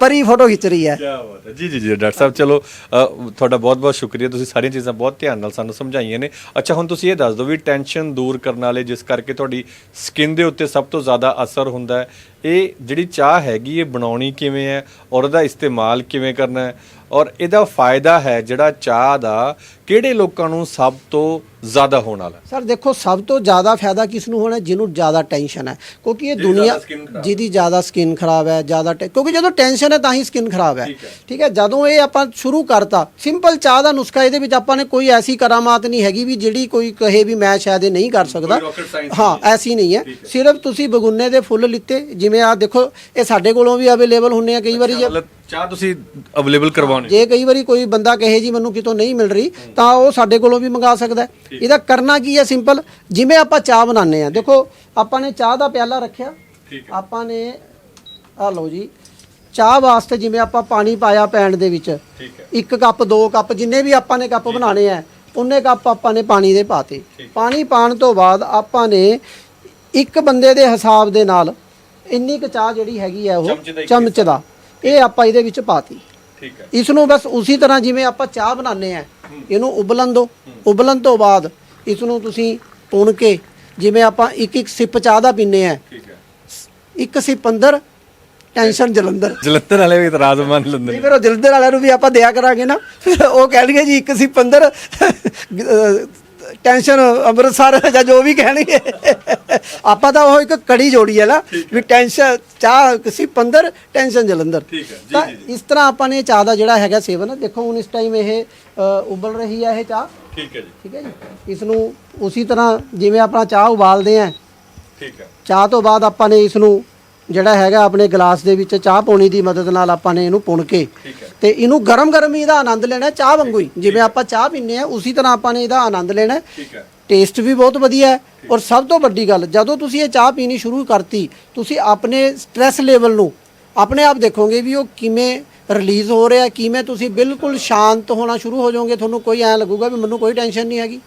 ਪਰੀ ਫੋਟੋ ਖਿੱਚ ਰਹੀ ਹੈ। ਕੀ ਬਾਤ ਹੈ। ਜੀ ਜੀ ਜੀ ਡਾਕਟਰ ਸਾਹਿਬ ਚਲੋ ਤੁਹਾਡਾ ਬਹੁਤ ਬਹੁਤ ਸ਼ੁਕਰੀਆ। ਤੁਸੀਂ ਸਾਰੀਆਂ ਚੀਜ਼ਾਂ ਬਹੁਤ ਧਿਆਨ ਨਾਲ ਸਾਨੂੰ ਸਮਝਾਈਆਂ ਨੇ। ਅੱਛਾ ਹੁਣ ਤੁਸੀਂ ਇਹ ਦੱਸ ਦਿਓ ਵੀ ਟੈਨਸ਼ਨ ਦੂਰ ਕਰਨ ਵਾਲੇ ਜਿਸ ਕਰਕੇ ਤੁਹਾਡੀ ਸਕਿਨ ਦੇ ਉੱਤੇ ਸਭ ਤੋਂ ਜ਼ਿਆਦਾ ਅਸਰ ਹੁੰਦਾ ਹੈ ਇਹ ਜਿਹੜੀ ਚਾਹ ਹੈਗੀ ਇਹ ਬਣਾਉਣੀ ਕਿਵੇਂ ਹੈ ਔਰ ਉਹਦਾ ਇਸਤੇਮਾਲ ਕਿਵੇਂ ਕਰਨਾ ਹੈ? ਔਰ ਇਹਦਾ ਫਾਇਦਾ ਹੈ ਜਿਹੜਾ ਚਾਹ ਦਾ ਕਿਹੜੇ ਲੋਕਾਂ ਨੂੰ ਸਭ ਤੋਂ ਜ਼ਿਆਦਾ ਹੋਣ ਵਾਲਾ? ਹੈ? ਸਰ ਦੇਖੋ ਸਭ ਤੋਂ ਜ਼ਿਆਦਾ ਫਾਇਦਾ ਕਿਸ ਨੂੰ ਹੋਣਾ? ਜਿਹਨੂੰ ਜ਼ਿਆਦਾ ਟੈਨਸ਼ਨ ਹੈ। ਕਿਉਂਕਿ ਇਹ ਦੁਨੀਆ ਜਿਹਦੀ ਜ਼ਿਆਦਾ ਸਕਿਨ ਖਰਾਬ ਹੈ ਜ਼ਿਆਦਾ ਕਿਉਂਕਿ ਜਦੋਂ ਟੈਨਸ਼ਨ ਹੈ ਤਾਂ ਹੀ ਸਕਿਨ ਖਰਾਬ ਹੈ। ਠੀਕ ਹੈ। ਜਦੋਂ ਇਹ ਆਪਾਂ ਸ਼ੁਰੂ ਕਰਤਾ ਸਿੰਪਲ ਚਾਹ ਦਾ ਨੁਸਖਾ ਇਹਦੇ ਵਿੱਚ ਆਪਾਂ ਨੇ ਕੋਈ ਐਸੀ ਕਰਾਮਾਤ ਨਹੀਂ ਹੈਗੀ ਵੀ ਜਿਹੜੀ ਕੋਈ ਕਹੇ ਵੀ ਮੈਂ ਸ਼ਾਇਦ ਇਹ ਨਹੀਂ ਕਰ ਸਕਦਾ। ਹਾਂ ਐਸੀ ਨਹੀਂ ਹੈ। ਸਿਰਫ ਤੁਸੀਂ ਬਗੁਨੇ ਦੇ ਫੁੱਲ ਲਿੱਤੇ ਜਿਵੇਂ ਆ ਦੇਖੋ ਇਹ ਸਾਡੇ ਕੋਲੋਂ ਵੀ ਅਵੇਲੇਬਲ ਹੁੰਨੇ ਆ ਕਈ ਵਾਰੀ ਚਾਹ ਤੁਸੀਂ ਅਵੇਲੇਬਲ ਕਰਵਾਉਣੇ। ਜੇ ਕਈ ਵਾਰੀ ਕੋਈ ਬੰਦਾ ਕਹੇ ਜੀ ਮੈਨੂੰ ਕਿਤੋਂ ਨਹੀਂ ਮਿਲ ਰਹੀ ਤਾਂ ਉਹ ਸਾਡੇ ਕੋਲੋਂ ਵੀ ਮੰਗਾ ਸਕਦਾ ਹੈ। ਇਹਦਾ ਕਰਨਾ ਕੀ ਹੈ ਸਿੰਪਲ ਜਿਵੇਂ ਆਪਾਂ ਚਾਹ ਬਣਾਉਂਦੇ ਆ ਦੇਖੋ ਆਪਾਂ ਨੇ ਚਾਹ ਦਾ ਪਿਆਲਾ ਰੱਖਿਆ। ਠੀਕ ਆਪਾਂ ਨੇ ਆ ਲਓ ਜੀ ਚਾਹ ਵਾਸਤੇ ਜਿਵੇਂ ਆਪਾਂ ਪਾਣੀ ਪਾਇਆ ਪੈਣ ਦੇ ਵਿੱਚ ਠੀਕ ਹੈ। ਇੱਕ ਕੱਪ ਦੋ ਕੱਪ ਜਿੰਨੇ ਵੀ ਆਪਾਂ ਨੇ ਕੱਪ ਬਣਾਣੇ ਆ ਉਹਨੇ ਕੱਪ ਆਪਾਂ ਨੇ ਪਾਣੀ ਦੇ ਪਾਤੇ। ਪਾਣੀ ਪਾਣ ਤੋਂ ਬਾਅਦ ਆਪਾਂ ਨੇ ਇੱਕ ਬੰਦੇ ਦੇ ਹਿਸਾਬ ਦੇ ਨਾਲ ਇੰਨੀ ਕੁ ਚਾਹ ਜਿਹੜੀ ਹੈਗੀ ਹੈ ਉਹ ਚਮਚ ਦਾ ਇੱਕ ਚਮਚ ਦਾ ਇਹ ਆਪਾਂ ਇਹਦੇ ਵਿੱਚ ਪਾਤੀ। ਠੀਕ ਹੈ। ਇਸ ਨੂੰ ਬਸ ਉਸੇ ਤਰ੍ਹਾਂ ਜਿਵੇਂ ਆਪਾਂ ਚਾਹ ਬਣਾਉਂਦੇ ਆ ਇਹਨੂੰ ਉਬਲਣ ਦਿਓ ਉਬਲਣ ਤੋਂ ਬਾਅਦ ਇਸ ਨੂੰ ਤੁਸੀਂ ਪੁਣ ਕੇ ਜਿਵੇਂ ਆਪਾਂ ਇੱਕ ਇੱਕ ਸਿਪ ਚਾਹ ਦਾ ਪੀਂਦੇ ਆ ਠੀਕ ਹੈ। ਇੱਕ ਸਿਪ ਅੰਦਰ ਟੈਨਸ਼ਨ ਜਲੰਧਰ। ਜਲੰਧਰ ਵਾਲੇ ਵੀ ਇਤਰਾਜ਼ ਮੰਨ ਲੈਂਦੇ ਨਹੀਂ ਫਿਰ ਉਹ ਜਲੰਧਰ ਵਾਲਿਆਂ ਨੂੰ ਵੀ ਆਪਾਂ ਦਿਆ ਕਰਾਂਗੇ ਨਾ। ਫਿਰ ਉਹ ਕਹਿਣਗੇ ਜੀ ਇੱਕ ਸਿਪ ਅੰਦਰ ਟੈਨਸ਼ਨ ਅੰਮ੍ਰਿਤਸਰ ਜਾਂ ਜੋ ਵੀ ਕਹਿਣਗੇ ਆਪਾਂ ਤਾਂ ਉਹ ਇੱਕ ਕੜੀ ਜੋੜੀ ਹੈ ਨਾ ਵੀ ਟੈਨਸ਼ਨ ਚਾਹ ਕਿਸੇ ਪੰਦਰ ਟੈਨਸ਼ਨ ਜਲੰਧਰ। ਠੀਕ ਹੈ, ਜੀ, ਤਾਂ ਇਸ ਤਰ੍ਹਾਂ ਆਪਾਂ ਨੇ ਚਾਹ ਦਾ ਜਿਹੜਾ ਹੈਗਾ ਸੇਵਨ ਦੇਖੋ ਹੁਣ ਇਸ ਟਾਈਮ ਇਹ ਉਬਲ ਰਹੀ ਹੈ ਇਹ ਚਾਹ। ਠੀਕ ਹੈ ਜੀ। ਠੀਕ ਹੈ ਜੀ। ਇਸ ਨੂੰ ਉਸੇ ਤਰ੍ਹਾਂ ਜਿਵੇਂ ਆਪਣਾ ਚਾਹ ਉਬਾਲਦੇ ਆ ਠੀਕ ਹੈ। ਚਾਹ ਤੋਂ ਬਾਅਦ ਆਪਾਂ ਨੇ ਇਸ ਨੂੰ ਜਿਹੜਾ ਹੈਗਾ ਆਪਣੇ ਗਲਾਸ ਦੇ ਵਿੱਚ ਚਾਹ ਪਾਉਣੀ ਦੀ ਮਦਦ ਨਾਲ ਆਪਾਂ ਨੇ ਇਹਨੂੰ ਪੁਣ ਕੇ ਤੇ ਇਹਨੂੰ ਗਰਮ ਗਰਮ ਹੀ ਇਹਦਾ ਆਨੰਦ ਲੈਣਾ ਚਾਹ ਵਾਂਗੂ ਹੀ। ਜਿਵੇਂ ਆਪਾਂ ਚਾਹ ਪੀਂਦੇ ਆ ਉਸੇ ਤਰ੍ਹਾਂ ਆਪਾਂ ਨੇ ਇਹਦਾ ਆਨੰਦ ਲੈਣਾ ਟੇਸਟ ਵੀ ਬਹੁਤ ਵਧੀਆ ਹੈ ਔਰ ਸਭ ਤੋਂ ਵੱਡੀ ਗੱਲ ਜਦੋਂ ਤੁਸੀਂ ਇਹ ਚਾਹ ਪੀਣੀ ਸ਼ੁਰੂ ਕਰਤੀ ਤੁਸੀਂ ਆਪਣੇ ਸਟ੍ਰੈਸ ਲੈਵਲ ਨੂੰ ਆਪਣੇ ਆਪ ਦੇਖੋਗੇ ਵੀ ਉਹ ਕਿਵੇਂ ਰਿਲੀਜ਼ ਹੋ ਰਿਹਾ ਕਿਵੇਂ ਤੁਸੀਂ ਬਿਲਕੁਲ ਸ਼ਾਂਤ ਹੋਣਾ ਸ਼ੁਰੂ ਹੋ ਜਾਓਗੇ। ਤੁਹਾਨੂੰ ਕੋਈ ਐਂ ਲੱਗੂਗਾ ਵੀ ਮੈਨੂੰ ਕੋਈ ਟੈਨਸ਼ਨ ਨਹੀਂ ਹੈਗੀ।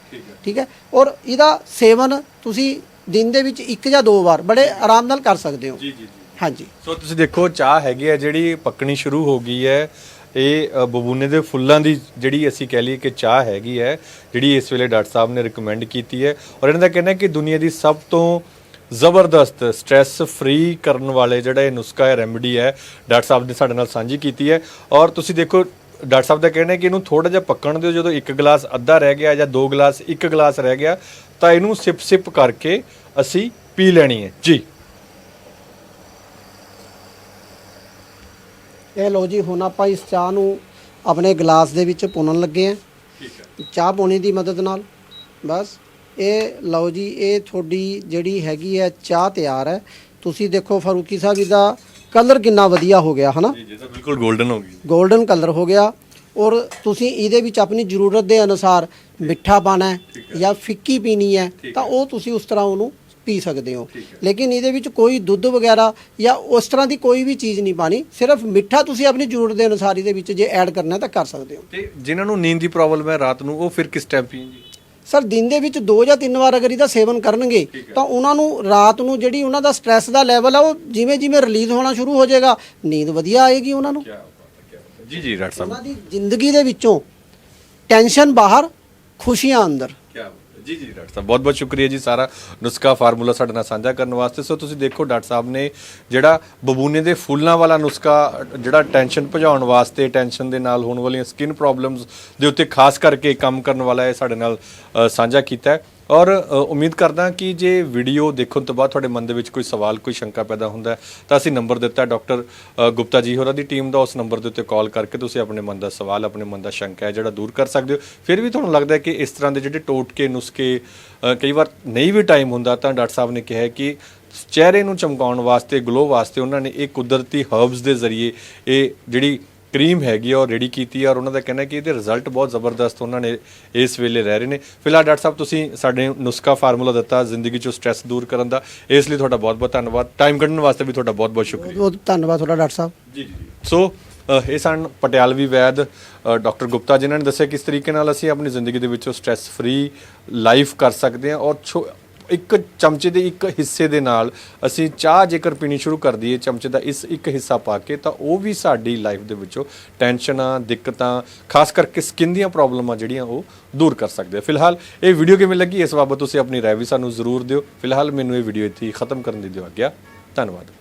ਠੀਕ ਹੈ? ਔਰ ਇਹਦਾ ਸੇਵਨ ਤੁਸੀਂ ਦਿਨ ਦੇ ਵਿੱਚ ਇੱਕ ਜਾਂ ਦੋ ਵਾਰ ਬੜੇ ਆਰਾਮ ਨਾਲ ਕਰ ਸਕਦੇ ਹੋ। ਜੀ ਜੀ ਜੀ। ਹਾਂਜੀ। ਸੋ ਤੁਸੀਂ ਦੇਖੋ ਚਾਹ ਹੈਗੀ ਹੈ ਜਿਹੜੀ ਪੱਕਣੀ ਸ਼ੁਰੂ ਹੋ ਗਈ ਹੈ। ਇਹ ਅ, ਬਬੂਨੇ ਦੇ ਫੁੱਲਾਂ ਦੀ ਜਿਹੜੀ ਅਸੀਂ ਕਹਿ ਲਈਏ ਕਿ ਚਾਹ ਹੈਗੀ ਹੈ ਜਿਹੜੀ ਇਸ ਵੇਲੇ ਡਾਕਟਰ ਸਾਹਿਬ ਨੇ ਰეკਮੈਂਡ ਕੀਤੀ ਹੈ। ਔਰ ਇਹਨਾਂ ਦਾ ਕਹਿਣਾ ਹੈ ਕਿ ਦੁਨੀਆ ਦੀ ਸਭ ਤੋਂ ਜ਼ਬਰਦਸਤ ਸਟ੍ਰੈਸ ਫ੍ਰੀ ਕਰਨ ਵਾਲੇ ਜਿਹੜਾ ਇਹ ਨੁਸਖਾ ਹੈ ਰੈਮੇਡੀ ਹੈ ਡਾਕਟਰ ਸਾਹਿਬ ਨੇ ਸਾਡੇ ਨਾਲ ਸਾਂਝੀ ਕੀਤੀ ਹੈ। ਔਰ ਤੁਸੀਂ ਦੇਖੋ ਡਾਕਟਰ ਸਾਹਿਬ ਦਾ ਕਹਿਣਾ ਹੈ ਕਿ ਇਹਨੂੰ ਥੋੜਾ ਜਿਹਾ ਪੱਕਣ ਦਿਓ। ਜਦੋਂ ਇੱਕ ਗਲਾਸ ਅੱਧਾ ਰਹਿ ਗਿਆ ਜਾਂ ਦੋ ਗਲਾਸ ਇੱਕ ਗਲਾਸ ਰਹਿ ਗਿਆ ਤਾਂ ਇਹਨੂੰ ਸਿਪ ਸਿਪ ਕਰਕੇ ਅਸੀਂ ਪੀ ਲੈਣੀ ਹੈ। ਜੀ। ਇਹ ਲਓ ਜੀ ਹੁਣ ਆਪਾਂ ਇਸ ਚਾਹ ਨੂੰ ਆਪਣੇ ਗਲਾਸ ਦੇ ਵਿੱਚ ਪੁਣਨ ਲੱਗੇ ਹਾਂ। ਠੀਕ ਹੈ। ਚਾਹ ਪਾਉਣੀ ਦੀ ਮਦਦ ਨਾਲ। ਬਸ ਇਹ ਲਓ ਜੀ ਇਹ ਤੁਹਾਡੀ ਜਿਹੜੀ ਹੈਗੀ ਹੈ ਚਾਹ ਤਿਆਰ ਹੈ। ਤੁਸੀਂ ਦੇਖੋ ਫਾਰੂਕੀ ਸਾਹਿਬ ਇਹਦਾ ਕਲਰ ਕਿੰਨਾ ਵਧੀਆ ਹੋ ਗਿਆ ਹਨਾ? ਜੀ ਜੀ ਤਾਂ ਬਿਲਕੁਲ 골ਡਨ ਹੋ ਗਈ। 골ਡਨ ਕਲਰ ਹੋ ਗਿਆ। ਔਰ ਤੁਸੀਂ ਇਹਦੇ ਵਿੱਚ ਆਪਣੀ ਜ਼ਰੂਰਤ ਦੇ ਅਨੁਸਾਰ ਮਿੱਠਾ ਪਾਣਾ ਹੈ ਜਾਂ ਫਿੱਕੀ ਪੀਣੀ ਹੈ ਤਾਂ ਉਹ ਤੁਸੀਂ ਉਸ ਤਰ੍ਹਾਂ ਉਹਨੂੰ ਪੀ ਸਕਦੇ ਹੋ। ਲੇਕਿਨ ਇਹਦੇ ਵਿੱਚ ਕੋਈ ਦੁੱਧ ਵਗੈਰਾ ਜਾਂ ਉਸ ਤਰ੍ਹਾਂ ਦੀ ਕੋਈ ਵੀ ਚੀਜ਼ ਨਹੀਂ ਪਾਣੀ ਸਿਰਫ ਮਿੱਠਾ ਤੁਸੀਂ ਆਪਣੀ ਜ਼ਰੂਰਤ ਦੇ ਅਨੁਸਾਰ ਇਹਦੇ ਵਿੱਚ ਜੇ ਐਡ ਕਰਨਾ ਤਾਂ ਕਰ ਸਕਦੇ ਹੋ। ਤੇ ਜਿਨ੍ਹਾਂ ਨੂੰ ਨੀਂਦ ਦੀ ਪ੍ਰੋਬਲਮ ਹੈ ਰਾਤ ਨੂੰ ਉਹ ਫਿਰ ਕਿਸ ਟਾਈਮ ਪੀਣ ਜੀ? ਸਰ ਦਿਨ ਦੇ ਵਿੱਚ ਦੋ ਜਾਂ ਤਿੰਨ ਵਾਰ ਅਗਰ ਇਹਦਾ ਸੇਵਨ ਕਰਨਗੇ ਤਾਂ ਉਹਨਾਂ ਨੂੰ ਰਾਤ ਨੂੰ ਜਿਹੜੀ ਉਹਨਾਂ ਦਾ ਸਟ੍ਰੈਸ ਦਾ ਲੈਵਲ ਆ ਉਹ ਜਿਵੇਂ ਜਿਵੇਂ ਰਿਲੀਜ਼ ਹੋਣਾ ਸ਼ੁਰੂ ਹੋ ਜਾਏਗਾ ਨੀਂਦ ਵਧੀਆ ਆਏਗੀ ਉਹਨਾਂ ਨੂੰ। ਜੀ ਜੀ ਡਾਕਟਰ ਸਾਹਿਬ। ਉਹਨਾਂ ਦੀ ਜ਼ਿੰਦਗੀ ਦੇ ਵਿੱਚੋਂ ਟੈਨਸ਼ਨ ਬਾਹਰ ਖੁਸ਼ੀਆਂ ਅੰਦਰ। ਜੀ ਜੀ, ਡਾਕਟਰ ਸਾਹਿਬ ਬਹੁਤ ਬਹੁਤ ਸ਼ੁਕਰੀਆ ਜੀ ਸਾਰਾ ਨੁਸਖਾ ਫਾਰਮੂਲਾ ਸਾਡੇ ਨਾਲ ਸਾਂਝਾ ਕਰਨ ਵਾਸਤੇ। ਸੋ ਤੁਸੀਂ ਦੇਖੋ, ਡਾਕਟਰ ਸਾਹਿਬ ਨੇ ਜਿਹੜਾ ਬਬੂਨੇ ਦੇ ਫੁੱਲਾਂ ਵਾਲਾ ਨੁਸਖਾ, ਜਿਹੜਾ ਟੈਨਸ਼ਨ ਭਜਾਉਣ ਵਾਸਤੇ ਟੈਨਸ਼ਨ ਦੇ ਨਾਲ ਹੋਣ ਵਾਲੀਆਂ ਸਕਿਨ ਪ੍ਰੋਬਲਮਸ ਦੇ ਉੱਤੇ ਖਾਸ ਕਰਕੇ ਕੰਮ ਕਰਨ ਵਾਲਾ ਹੈ ਸਾਡੇ ਨਾਲ ਸਾਂਝਾ ਕੀਤਾ ਹੈ। ਔਰ ਉਮੀਦ ਕਰਦਾ ਕਿ ਜੇ ਵੀਡੀਓ ਦੇਖਣ ਤੋਂ ਬਾਅਦ ਤੁਹਾਡੇ ਮਨ ਦੇ ਵਿੱਚ ਕੋਈ ਸਵਾਲ, ਕੋਈ ਸ਼ੰਕਾ ਪੈਦਾ ਹੁੰਦਾ ਤਾਂ ਅਸੀਂ ਨੰਬਰ ਦਿੱਤਾ ਡਾਕਟਰ ਗੁਪਤਾ ਜੀ ਹੋਰਾਂ ਦੀ ਟੀਮ ਦਾ। ਉਸ ਨੰਬਰ ਦੇ ਉੱਤੇ ਕਾਲ ਕਰਕੇ ਤੁਸੀਂ ਆਪਣੇ ਮਨ ਦਾ ਸਵਾਲ, ਆਪਣੇ ਮਨ ਦਾ ਸ਼ੰਕਾ ਹੈ ਜਿਹੜਾ ਦੂਰ ਕਰ ਸਕਦੇ ਹੋ। ਫਿਰ ਵੀ ਤੁਹਾਨੂੰ ਲੱਗਦਾ ਹੈ ਕਿ ਇਸ ਤਰ੍ਹਾਂ ਦੇ ਜਿਹੜੇ ਟੋਟਕੇ, ਨੁਸਖੇ ਕਈ ਵਾਰ ਨਹੀਂ ਵੀ ਟਾਈਮ ਹੁੰਦਾ, ਤਾਂ ਡਾਕਟਰ ਸਾਹਿਬ ਨੇ ਕਿਹਾ ਕਿ ਚਿਹਰੇ ਨੂੰ ਚਮਕਾਉਣ ਵਾਸਤੇ ਗਲੋ ਵਾਸਤੇ ਉਹਨਾਂ ਨੇ ਇਹ ਕੁਦਰਤੀ ਹਰਬਸ ਦੇ ਜ਼ਰੀਏ ਇਹ ਜਿਹੜੀ ਕਰੀਮ ਹੈਗੀ ਆ ਉਹ ਰੈਡੀ ਕੀਤੀ ਆ ਔਰ ਉਹਨਾਂ ਦਾ ਕਹਿਣਾ ਕਿ ਇਹਦੇ ਰਿਜ਼ਲਟ ਬਹੁਤ ਜ਼ਬਰਦਸਤ ਉਹਨਾਂ ਨੇ ਇਸ ਵੇਲੇ ਰਹਿ ਰਹੇ ਨੇ। ਫਿਲਹਾਲ ਡਾਕਟਰ ਸਾਹਿਬ ਤੁਸੀਂ ਸਾਡੇ ਨੁਸਖਾ ਫਾਰਮੂਲਾ ਦਿੱਤਾ ਜ਼ਿੰਦਗੀ ਚੋਂ ਸਟ੍ਰੈਸ ਦੂਰ ਕਰਨ ਦਾ। ਇਸ ਲਈ ਤੁਹਾਡਾ ਬਹੁਤ ਬਹੁਤ ਧੰਨਵਾਦ। ਟਾਈਮ ਕੱਢਣ ਵਾਸਤੇ ਵੀ ਤੁਹਾਡਾ ਬਹੁਤ ਬਹੁਤ ਸ਼ੁਕਰੀਆ। ਬਹੁਤ ਧੰਨਵਾਦ ਤੁਹਾਡਾ ਡਾਕਟਰ ਸਾਹਿਬ। ਜੀ ਜੀ ਸੋ ਇਹ ਸਨ ਪਟਿਆਲਵੀ ਵੈਦ ਡਾਕਟਰ ਗੁਪਤਾ ਜਿਨ੍ਹਾਂ ਨੇ ਦੱਸਿਆ ਕਿਸ ਤਰੀਕੇ ਨਾਲ ਅਸੀਂ ਆਪਣੀ ਜ਼ਿੰਦਗੀ ਦੇ ਵਿੱਚੋਂ ਸਟ੍ਰੈਸ ਫ੍ਰੀ ਲਾਈਫ ਕਰ ਸਕਦੇ ਹਾਂ ਔਰ ਇੱਕ ਚਮਚੇ ਦੇ ਇੱਕ ਹਿੱਸੇ ਦੇ ਨਾਲ ਅਸੀਂ ਚਾਹ ਜੇਕਰ ਪੀਣੀ ਸ਼ੁਰੂ ਕਰ ਦਈਏ ਚਮਚੇ ਦਾ ਇਸ ਇੱਕ ਹਿੱਸਾ ਪਾ ਕੇ, ਤਾਂ ਉਹ ਵੀ ਸਾਡੀ ਲਾਈਫ ਦੇ ਵਿੱਚੋਂ ਟੈਨਸ਼ਨਾਂ, ਦਿੱਕਤਾਂ, ਖਾਸ ਕਰਕੇ ਸਕਿਨ ਦੀਆਂ ਪ੍ਰੋਬਲਮਾਂ ਜਿਹੜੀਆਂ ਉਹ ਦੂਰ ਕਰ ਸਕਦੇ ਆ। ਫਿਲਹਾਲ ਇਹ ਵੀਡੀਓ ਕਿਵੇਂ ਲੱਗੀ, ਇਸ ਬਾਬਤ ਤੁਸੀਂ ਆਪਣੀ ਰਾਏ ਵੀ ਸਾਨੂੰ ਜ਼ਰੂਰ ਦਿਓ। ਫਿਲਹਾਲ ਮੈਨੂੰ ਇਹ ਵੀਡੀਓ ਇੱਥੇ ਹੀ ਖਤਮ ਕਰਨ ਦੀ ਦਿਓ ਆਗਿਆ। ਧੰਨਵਾਦ।